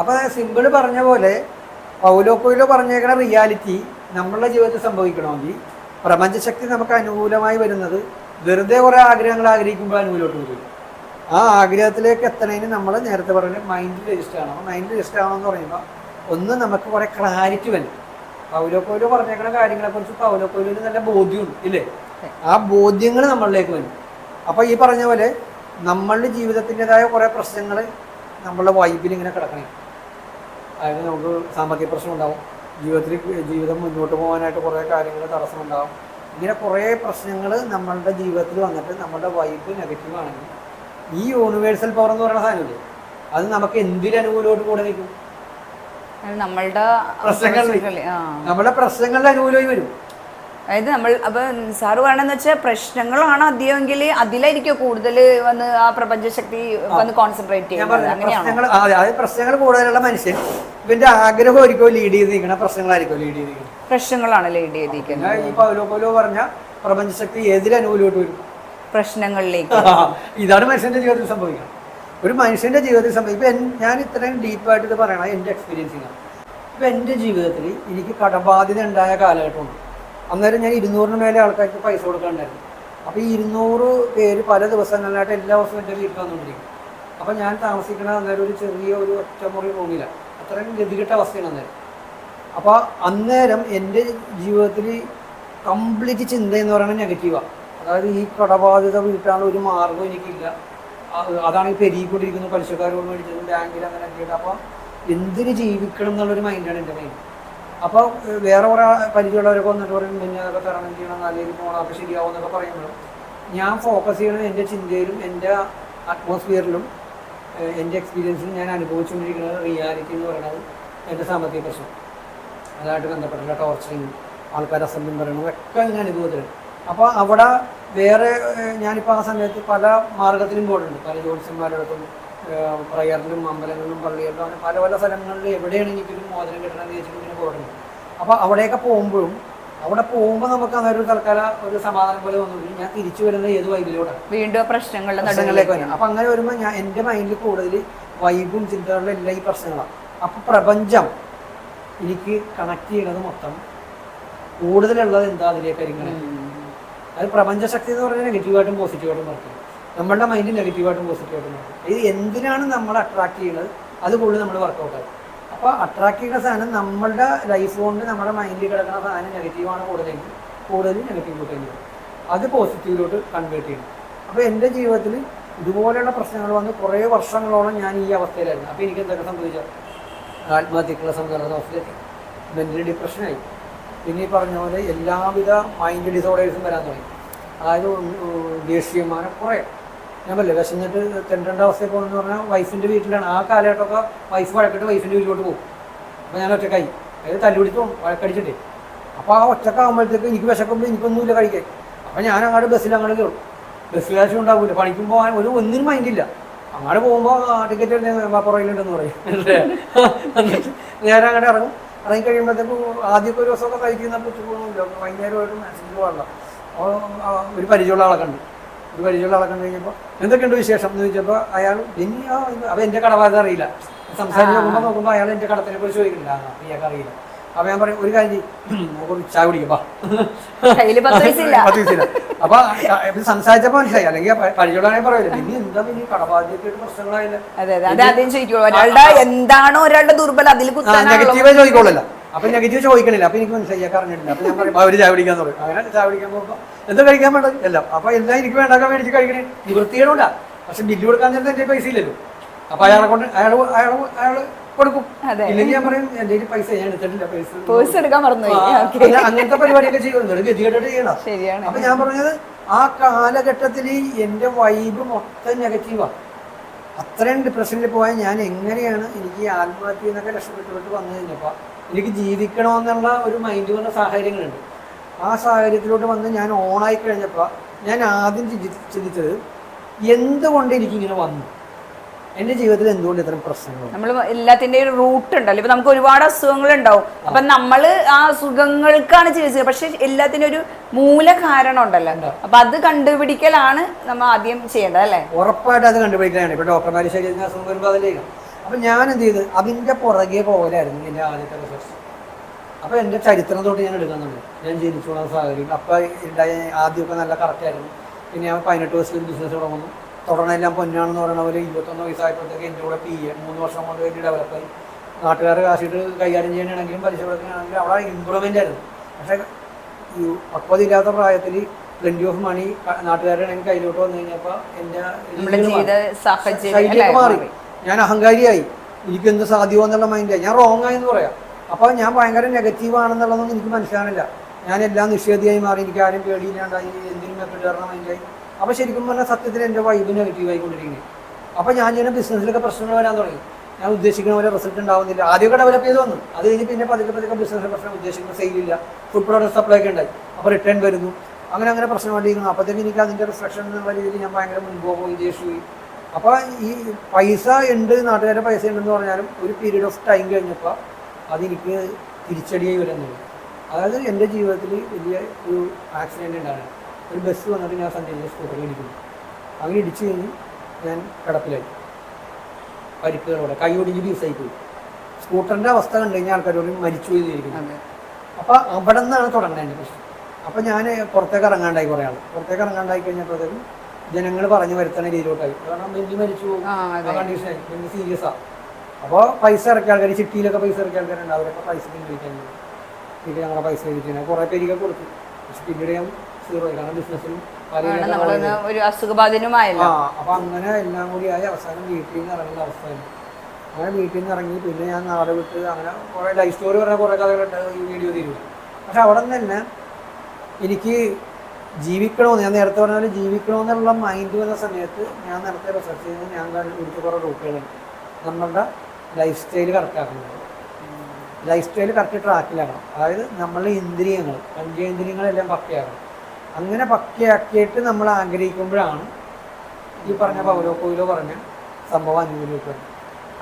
അപ്പൊ സിമ്പിൾ പറഞ്ഞ പോലെ പൗലോ കൊയിലോ പറഞ്ഞേക്കണ റിയാലിറ്റി നമ്മളുടെ ജീവിതത്തിൽ സംഭവിക്കണമെങ്കിൽ പ്രപഞ്ചശക്തി നമുക്ക് അനുകൂലമായി വരുന്നത് വെറുതെ കുറേ ആഗ്രഹങ്ങൾ ആഗ്രഹിക്കുമ്പോൾ അനുകൂലമായിട്ട് വരും. ആ ആഗ്രഹത്തിലേക്ക് എത്തണതിന് നമ്മൾ നേരത്തെ പറഞ്ഞ മൈൻഡ് രജിസ്റ്റർ ആണോ മൈൻഡ് രജിസ്റ്റർ ആണോ എന്ന് പറയുമ്പോൾ ഒന്ന് നമുക്ക് കുറേ ക്ലാരിറ്റി വരും പൗലോ കൊയിലോ പറഞ്ഞേക്കുന്ന കാര്യങ്ങളെ കുറിച്ച് പൗലോ കൊയിലൊരു നല്ല ബോധ്യമുണ്ട് ഇല്ലേ? ആ ബോധ്യങ്ങൾ നമ്മളിലേക്ക് വരും. അപ്പോൾ ഈ പറഞ്ഞ പോലെ നമ്മളുടെ ജീവിതത്തിന്റെതായ കുറേ പ്രശ്നങ്ങൾ നമ്മളുടെ വൈബിൽ ഇങ്ങനെ കിടക്കണേ. അതായത് നമുക്ക് സാമ്പത്തിക പ്രശ്നം ഉണ്ടാവും ജീവിതത്തിൽ ജീവിതം മുന്നോട്ട് പോകാനായിട്ട് കുറേ കാര്യങ്ങൾ തടസ്സമുണ്ടാവും. ഇങ്ങനെ കുറേ പ്രശ്നങ്ങൾ നമ്മളുടെ ജീവിതത്തിൽ വന്നിട്ട് നമ്മുടെ വൈബ് നെഗറ്റീവ് ആണെങ്കിൽ ഈ യൂണിവേഴ്സൽ പവർ എന്ന് പറയുന്ന സാധനമില്ലേ അത് നമുക്ക് എന്തിനനുകൂലമായിട്ട് കൂടെ നിൽക്കും? നമ്മളുടെ പ്രശ്നങ്ങളിൽ. നമ്മളുടെ പ്രശ്നങ്ങളുടെ അനുകൂലമായി വരും. അതായത് നമ്മൾ അപ്പൊ സാറ് പറയണമെന്ന് വെച്ചാൽ പ്രശ്നങ്ങളാണ് അധികമെങ്കിൽ അതിലായിരിക്കും കൂടുതൽ വന്ന് ആ പ്രപഞ്ചശക്തി വന്ന് കോൺസെൻട്രേറ്റ് ചെയ്യുന്നത്. അങ്ങനെയാണ്? അതായത് പ്രശ്നങ്ങൾ കൂടുതലുള്ള മനുഷ്യൻ ഇവന്റെ ആഗ്രഹം ആയിരിക്കും ലീഡ് ചെയ്ത് നിൽക്കണ പ്രശ്നങ്ങളായിരിക്കും ലീഡ് ചെയ്ത് നിൽക്കുന്നത് പ്രശ്നങ്ങളാണ് ലീഡ് ചെയ്തിരിക്കുന്നത്. ഈ പൗലോ പൗലോ പറഞ്ഞ പ്രപഞ്ചശക്തി ഏതിലനുകൂലമായിട്ട് വരും? പ്രശ്നങ്ങളിലേക്ക്. ഇതാണ് മനുഷ്യന്റെ ജീവിതത്തിൽ സംഭവിക്കുന്നത്. ഒരു മനുഷ്യന്റെ ജീവിതത്തിൽ സംഭവിക്കും ഇപ്പം ഞാൻ ഇത്രയും ഡീപ്പായിട്ട് ഇത് പറയണം എന്റെ എക്സ്പീരിയൻസിങ് ഇപ്പൊ എന്റെ ജീവിതത്തിൽ എനിക്ക് കടബാധ്യത ഉണ്ടായ കാലഘട്ടമുണ്ട്. അന്നേരം ഞാൻ ഇരുന്നൂറിന് മേലെ ആൾക്കാർക്ക് പൈസ കൊടുക്കാനുണ്ടായിരുന്നു. അപ്പോൾ ഈ ഇരുന്നൂറ് പേര് പല ദിവസങ്ങളിലായിട്ട് എല്ലാ ദിവസവും എന്റെ വീട്ടിൽ വന്നുകൊണ്ടിരിക്കും. അപ്പോൾ ഞാൻ താമസിക്കുന്ന അന്നേരം ഒരു ചെറിയ ഒരു ഒറ്റമുറി റൂമിലാണ് അത്രയും ഗതികെട്ട അവസ്ഥയാണ് അന്നേരം. അപ്പോൾ അന്നേരം എന്റെ ജീവിതത്തിൽ കംപ്ലീറ്റ് ചിന്ത എന്ന് പറയുന്നത് നെഗറ്റീവാണ് അതായത് ഈ കടബാധ്യത വീട്ടാണ് ഒരു മാർഗം എനിക്കില്ല. അത് അതാണ് ഈ പെരുകിക്കൊണ്ടിരിക്കുന്നത് പലിശക്കാരോട് മേടിച്ചത് ബാങ്കിൽ അങ്ങനെ ഒക്കെ അപ്പോൾ എന്തിന് ജീവിക്കണം എന്നുള്ളൊരു മൈൻഡാണ് എന്റെ മൈൻഡ് അപ്പോൾ വേറെ കുറേ പരിചയമുള്ളവരൊക്കെ വന്നിട്ട് പറയും പിന്നെ അതൊക്കെ തരണം ചെയ്യണം നല്ല രീതിയിൽ പോകണം അപ്പോൾ ശരിയാവും എന്നൊക്കെ പറയുമ്പോൾ ഞാൻ ഫോക്കസ് ചെയ്യണത് എന്റെ ചിന്തയിലും എന്റെ അറ്റ്മോസ്ഫിയറിലും എന്റെ എക്സ്പീരിയൻസിലും ഞാൻ അനുഭവിച്ചുകൊണ്ടിരിക്കുന്നത് റിയാലിറ്റി എന്ന് പറയുന്നത് എന്റെ സാമ്പത്തിക പ്രശ്നം. അതായിട്ട് ബന്ധപ്പെട്ടുള്ള ടോർച്ചറിങ് ആൾക്കാർ അസംബ്ലം പറയണത് ഒക്കെ ഞാൻ അനുഭവത്തിലുണ്ട്. അപ്പോൾ അവിടെ വേറെ ഞാനിപ്പോൾ ആ സമയത്ത് പല മാർഗത്തിലും പോയിട്ടുണ്ട്. പല ജോലിസന്മാരുടെ അടുത്തും പ്രയറിലും അമ്പലങ്ങളിലും പള്ളികളിലും അങ്ങനെ പല പല സ്ഥലങ്ങളിൽ എവിടെയാണ് എനിക്കൊരു മോചനം കിട്ടണമെന്ന് ചോദിച്ചിട്ട് ഇങ്ങനെ പോകണം അപ്പോൾ അവിടെയൊക്കെ പോകുമ്പോഴും അവിടെ പോകുമ്പോൾ നമുക്ക് അതൊരു തൽക്കാല ഒരു സമാധാനം പോലെ വന്നു ഞാൻ തിരിച്ചു വരുന്നത് ഏത് വൈബിലൂടെയാണ് വീണ്ടും പ്രശ്നങ്ങളിലേക്ക് വരും. അപ്പം അങ്ങനെ വരുമ്പോൾ ഞാൻ എന്റെ മൈൻഡിൽ കൂടുതൽ വൈബും ചിന്തകളിലും എല്ലാം ഈ പ്രശ്നങ്ങളാണ് അപ്പോൾ പ്രപഞ്ചം എനിക്ക് കണക്ട് ചെയ്യണത് മൊത്തം കൂടുതലുള്ളത് എന്താ അതിലേക്ക് ചെയ്യുന്നത്. അത് പ്രപഞ്ചശക്തി എന്ന് പറഞ്ഞാൽ നെഗറ്റീവായിട്ടും പോസിറ്റീവായിട്ടും വർക്ക് ചെയ്യും. നമ്മളുടെ മൈൻഡ് നെഗറ്റീവായിട്ടും പോസിറ്റീവായിട്ടും ഇത് എന്തിനാണ് നമ്മൾ അട്രാക്ട് ചെയ്യുന്നത്? അത് കൂടുതൽ നമ്മൾ വർക്കൗട്ട് ആകും അപ്പോൾ അട്രാക്ട് ചെയ്യുന്ന സാധനം നമ്മളുടെ ലൈഫ് കൊണ്ട് നമ്മുടെ മൈൻഡിൽ കിടക്കുന്ന സാധനം നെഗറ്റീവാണ് കൂടുതലെങ്കിൽ കൂടുതൽ നെഗറ്റീവ് കൂട്ടുകയും അത് പോസിറ്റീവിലോട്ട് കൺവേർട്ട് ചെയ്യണം. അപ്പോൾ എന്റെ ജീവിതത്തിൽ ഇതുപോലെയുള്ള പ്രശ്നങ്ങൾ വന്ന് കുറേ വർഷങ്ങളോളം ഞാൻ ഈ അവസ്ഥയിലായിരുന്നു. അപ്പോൾ എനിക്ക് എന്തൊക്കെ സംഭവിച്ചു? ആത്മഹത്യക്കുള്ള സംഘടന അവസ്ഥയിലെത്തി മെന്റലി ഡിപ്രഷനായി പിന്നെ ഈ പറഞ്ഞ പോലെ എല്ലാവിധ മൈൻഡ് ഡിസോർഡേഴ്സും വരാൻ തുടങ്ങി. അതായത് ഉം, ഉം, ദേഷ്യം അങ്ങനെ കുറേ ഞാൻ പറയില്ല വിശന്നിട്ട് തെണ്ടേണ്ട അവസ്ഥയിൽ എന്ന് പറഞ്ഞാൽ വൈഫിന്റെ വീട്ടിലാണ്. ആ കാലഘട്ടമൊക്കെ വൈഫ് വഴക്കിട്ട് വൈഫിന്റെ വീട്ടിലോട്ട് പോകും. അപ്പോൾ ഞാൻ ഒറ്റക്കായി അതായത് തല്ലുപിടിച്ച് പോകും വഴക്കടിച്ചിട്ടേ. അപ്പോൾ ആ ഒറ്റക്കാകുമ്പോഴത്തേക്ക് എനിക്ക് വിശക്കുമ്പോൾ എനിക്കൊന്നുമില്ല കഴിക്കാൻ. അപ്പോൾ ഞാൻ അങ്ങോട്ട് ബസ്സിൽ അങ്ങോട്ട് കയറും. ബസ് കാശ് ഉണ്ടാവില്ല പണിക്കും പോകാൻ ഒരു ഒന്നിനും മൈൻഡില്ല അങ്ങോട്ട് പോകുമ്പോൾ ടിക്കറ്റ് പുറകിലുണ്ടെന്ന് പറയും. നേരെ അങ്ങോട്ട് ഇറങ്ങും. ഇറങ്ങി കഴിയുമ്പോഴത്തേക്കും ആദ്യമൊക്കെ ഒരു ദിവസമൊക്കെ കഴിക്കുന്ന ഉച്ചക്കൊന്നുമില്ല വൈകുന്നേരമായിട്ട് അപ്പോൾ ആ, ഒരു പരിചയമുള്ള ആളെ കണ്ടു. ഒരു പരിചയമുള്ള ആളെ കണ്ടു കഴിഞ്ഞപ്പോൾ എന്തൊക്കെയുണ്ട് വിശേഷം എന്ന് ചോദിച്ചപ്പോൾ അയാൾ പിന്നെയോ അപ്പം എന്റെ കടബാധ്യത അറിയില്ല. സംസാരിച്ച് നോക്കുമ്പോൾ നോക്കുമ്പോൾ അയാൾ എന്റെ കടത്തിനെ കുറിച്ച് ചോദിക്കുന്നില്ല അയാൾക്ക് ഇയാൾക്ക് അറിയില്ല. അപ്പോൾ ഞാൻ പറയും ഒരു കാര്യം നമുക്ക് ചായ കുടിക്കാം. അപ്പൊ സംസാരിച്ചപ്പോ മനസ്സിലായി. അല്ലെങ്കിൽ പരിചയമുള്ളതാണെങ്കിൽ പറയില്ല പിന്നെ എന്താ പിന്നെ ഈ കടബാധ്യതയായിട്ട് പ്രശ്നങ്ങളായില്ല? എന്താണോ ഒരാളുടെ ദുർബലം അതിൽ കുത്താനാണല്ലോ. നെഗറ്റീവേ ചോദിക്കോളല്ല. അപ്പൊ നെഗറ്റീവ് ചോദിക്കണില്ല. അപ്പൊ എനിക്ക് മനസ്സിലായി അറിഞ്ഞിട്ടില്ല. അപ്പൊ ഞാൻ പറയും അവർ ചായ കുടിക്കാന്ന് തുടങ്ങി അങ്ങനെ ചായ കുടിക്കാൻ പോകുമ്പോൾ എന്താ കഴിക്കാൻ വേണ്ടത് എല്ലാം. അപ്പൊ എല്ലാം എനിക്ക് വേണ്ടാക്കാൻ മേടിച്ച് കഴിക്കണേ. നിവൃത്തിയേടില്ല പക്ഷെ ബില്ല് കൊടുക്കാൻ നേരത്തെ എന്റെ പൈസ ഇല്ലല്ലോ. അപ്പൊ അയാളെ കൊണ്ട് അയാൾ അയാൾ അയാൾ കൊടുക്കും. ഇല്ലെങ്കിൽ ഞാൻ പറയും എന്റെ കയ്യിൽ പൈസ ഞാൻ എടുത്തിട്ടില്ല പൈസ പേഴ്സ് എടുക്കാൻ അങ്ങനത്തെ പരിപാടിയൊക്കെ ചെയ്യുന്നുണ്ട് ഗതികേട്ടിട്ട് ചെയ്യണം. ശരിയാണ്. അപ്പൊ ഞാൻ പറഞ്ഞത് ആ കാലഘട്ടത്തിൽ എന്റെ വൈബ് മൊത്തം നെഗറ്റീവാ അത്രയും ഡിപ്രഷനിൽ പോയാൽ ഞാൻ എങ്ങനെയാണ് എനിക്ക് ആത്മഹത്യ എന്നൊക്കെ രക്ഷപ്പെട്ടുകൊണ്ട് വന്നു കഴിഞ്ഞപ്പോൾ എനിക്ക് ജീവിക്കണമെന്നുള്ള ഒരു മൈൻഡ് വന്ന സാഹചര്യങ്ങളുണ്ട്. ആ സാഹചര്യത്തിലോട്ട് വന്ന് ഞാൻ ഓണായി കഴിഞ്ഞപ്പോൾ ഞാൻ ആദ്യം ചിന്തി- ചിന്തിച്ചത് എന്തുകൊണ്ട് എനിക്കിങ്ങനെ വന്നു? എന്റെ ജീവിതത്തിൽ എന്തുകൊണ്ട് ഇത്തരം പ്രശ്നങ്ങൾ നമ്മൾ എല്ലാത്തിന്റെ ഒരു റൂട്ട് ഉണ്ടല്ലോ. ഇപ്പൊ നമുക്ക് ഒരുപാട് അസുഖങ്ങൾ ഉണ്ടാവും. അപ്പൊ നമ്മൾ ആ അസുഖങ്ങൾക്കാണ് ചികിത്സ പക്ഷെ എല്ലാത്തിനും ഒരു മൂല കാരണം ഉണ്ടല്ലോ. അപ്പൊ അത് കണ്ടുപിടിക്കലാണ് നമ്മൾ ആദ്യം ചെയ്യേണ്ടത് അല്ലേ? ഉറപ്പായിട്ട് അത് കണ്ടുപിടിക്കലാണ്. ഇപ്പൊ ഡോക്ടർമാര് ശരീരത്തിന് അസുഖം വരുമ്പോൾ അതിലേക്ക് അപ്പൊ ഞാൻ എന്ത് ചെയ്ത്? അതിന്റെ പുറകെ പോകലായിരുന്നു എന്റെ ആദ്യത്തെ റിസർച്ച് അപ്പോൾ എന്റെ ചരിത്രം തൊട്ട് ഞാൻ എടുക്കുന്നുണ്ട് ഞാൻ ജനിച്ചു പോകുന്ന സാഹചര്യം. അപ്പൊ ഉണ്ടായ ആദ്യമൊക്കെ നല്ല കറക്റ്റായിരുന്നു പിന്നെ ഞാൻ പതിനെട്ട് വയസ്സിൽ ബിസിനസ് തുടങ്ങുന്നു. തുടർന്നെല്ലാം പൊന്നാണെന്ന് പറയുന്ന പോലെ ഇരുപത്തൊന്ന് വയസ്സായപ്പോഴത്തേക്ക് എന്റെ കൂടെ പി എ മൂന്ന് വർഷം കൊണ്ട് വേണ്ടി ഡെവലപ്പായി നാട്ടുകാരെ കാശിട്ട് കൈകാര്യം ചെയ്യാനാണെങ്കിലും പലിശ കൊടുക്കാനാണെങ്കിലും അവിടെ ഇമ്പ്രൂവ്മെന്റ് ആയിരുന്നു. പക്ഷേ ഈ പക്വതില്ലാത്ത പ്രായത്തിൽ പ്ലെന്റി ഓഫ് മണി നാട്ടുകാരുടെ കയ്യിലോട്ട് വന്നു കഴിഞ്ഞപ്പോൾ എന്റെ ശൈലിയൊക്കെ അല്ലേ? മാറി. ഞാൻ അഹങ്കാരിയായി. എനിക്ക് എന്ത് സാധ്യമോ എന്നുള്ള മൈൻഡായി ഞാൻ റോങ് ആയെന്ന് പറയാം. അപ്പോൾ ഞാൻ ഭയങ്കര നെഗറ്റീവ് ആണെന്നുള്ളതൊന്നും എനിക്ക് മനസ്സിലാവില്ല ഞാൻ എല്ലാം നിഷേധിയായി മാറി എനിക്ക് ആരും പേടിയില്ലാണ്ടായി എന്തിനും എപ്പോഴും അതിന്റെ അപ്പോൾ ശരിക്കും പറഞ്ഞാൽ സത്യത്തിൽ എന്റെ വൈബ് നെഗറ്റീവ് ആയിക്കൊണ്ടിരിക്കുന്നത് അപ്പോൾ ഞാൻ ചെയ്യുന്ന ബിസിനസ്സിലൊക്കെ പ്രശ്നങ്ങൾ വരാൻ തുടങ്ങി. ഞാൻ ഉദ്ദേശിക്കുന്ന പോലെ റിസൾട്ട് ഉണ്ടാവുന്നില്ല. ആദ്യമൊക്കെ ഡെവലപ്പ് ചെയ്ത് വന്നു. അത് കഴിഞ്ഞ് പിന്നെ പതുക്കെ പതുക്കെ ബിസിനസ് പ്രശ്നം ഉദ്ദേശിക്കുന്ന സെയിലില്ല ഫുഡ് പ്രോഡക്റ്റ് സപ്ലൈ ഒക്കെ ഉണ്ടായി. അപ്പോൾ റിട്ടേൺ വരുന്നു. അങ്ങനെ അങ്ങനെ പ്രശ്നം വേണ്ടിയിരുന്നു അപ്പോഴത്തേക്ക് എനിക്ക് അതിന്റെ റിഫ്ലക്ഷൻ എന്നുള്ള രീതിയിൽ ഞാൻ ഭയങ്കര മുൻപോ പോയി. ദേഷ്യമായി അപ്പോൾ ഈ പൈസ ഉണ്ട് നാട്ടുകാരുടെ പൈസ ഉണ്ടെന്ന് പറഞ്ഞാലും ഒരു പീരീഡ് ഓഫ് ടൈം കഴിഞ്ഞപ്പോൾ അതെനിക്ക് തിരിച്ചടിയായി വരുന്നത് അതായത് എന്റെ ജീവിതത്തിൽ വലിയ ഒരു ആക്സിഡന്റ് ഉണ്ടായിരുന്നു ഒരു ബസ് വന്നിട്ട് ഞാൻ സഞ്ചരിച്ച സ്കൂട്ടറിൽ ഇടിക്കുന്നു. അങ്ങനെ ഇടിച്ചു കഴിഞ്ഞ് ഞാൻ കിടപ്പിലായി. പരിക്കുകളോടെ കൈ ഒടിഞ്ഞ് ദിവസമായി പോയി. സ്കൂട്ടറിന്റെ അവസ്ഥ കണ്ടു കഴിഞ്ഞാൽ ആൾക്കാരോട് മരിച്ചു പോയി ഇരിക്കുന്നു അപ്പോൾ അവിടെ നിന്നാണ് തുടങ്ങുന്നത് എന്റെ പ്രശ്നം. അപ്പോൾ ഞാൻ പുറത്തേക്ക് ഇറങ്ങാണ്ടായി കുറേ ആൾ പുറത്തേക്ക് ഇറങ്ങാണ്ടായി കഴിഞ്ഞപ്പോഴത്തേക്കും ജനങ്ങൾ പറഞ്ഞു വരുത്തണ രീതിയിലോട്ടായി കാരണം വലിയ മരിച്ചു പോകും. കണ്ടീഷൻ ബെന്നി സീരിയസ് ആ. അപ്പോൾ പൈസ ഇറക്കിയ ആൾക്കാർ ചിട്ടിയിലൊക്കെ പൈസ ഇറക്കിയ ആൾക്കാരുണ്ട് അവരൊക്കെ പൈസ പിൻവലിക്കാൻ പിന്നെ ഞങ്ങളുടെ പൈസ കഴിച്ചു കുറേ പേരൊക്കെ കൊടുത്തു. പക്ഷെ പിന്നീട് ഞാൻ സീറോ കാരണം ബിസിനസ്സിലും ഒരു അസുഖബാധിതമായല്ലോ ആ അപ്പൊ അങ്ങനെ എല്ലാം കൂടി ആയി. അവസാനം വീട്ടിൽ നിന്ന് ഇറങ്ങുന്ന അവസ്ഥയാണ്. അങ്ങനെ വീട്ടിൽ നിന്ന് ഇറങ്ങി പിന്നെ ഞാൻ നാട് വിട്ട് അങ്ങനെ കുറേ ലൈഫ് സ്റ്റോറി പറഞ്ഞ കുറേ കഥകളുണ്ട്. ഈ വീഡിയോ തീരുക പക്ഷെ അവിടെ നിന്ന് തന്നെ എനിക്ക് ജീവിക്കണമെന്ന് ഞാൻ നേരത്തെ പറഞ്ഞ പോലെ ജീവിക്കണമെന്നുള്ള മൈൻഡ് വന്ന സമയത്ത് ഞാൻ നേരത്തെ റിസർച്ച് ചെയ്ത് ഞാൻ കുറിച്ച് കുറേ റൂട്ടുകളുണ്ട് നമ്മളുടെ ലൈഫ് സ്റ്റൈൽ കറക്റ്റാക്കുന്നത് ലൈഫ് സ്റ്റൈൽ കറക്റ്റ് ട്രാക്കിലാണ് അതായത് നമ്മളെ ഇന്ദ്രിയങ്ങൾ പഞ്ചേന്ദ്രിയങ്ങളെല്ലാം പക്കയാക്കണം അങ്ങനെ പക്കയാക്കിയിട്ട് നമ്മൾ ആഗ്രഹിക്കുമ്പോഴാണ് ഈ പറഞ്ഞ പൗരോ കോയിലോ പറഞ്ഞ സംഭവം അനുകൂലിക്കുന്നത്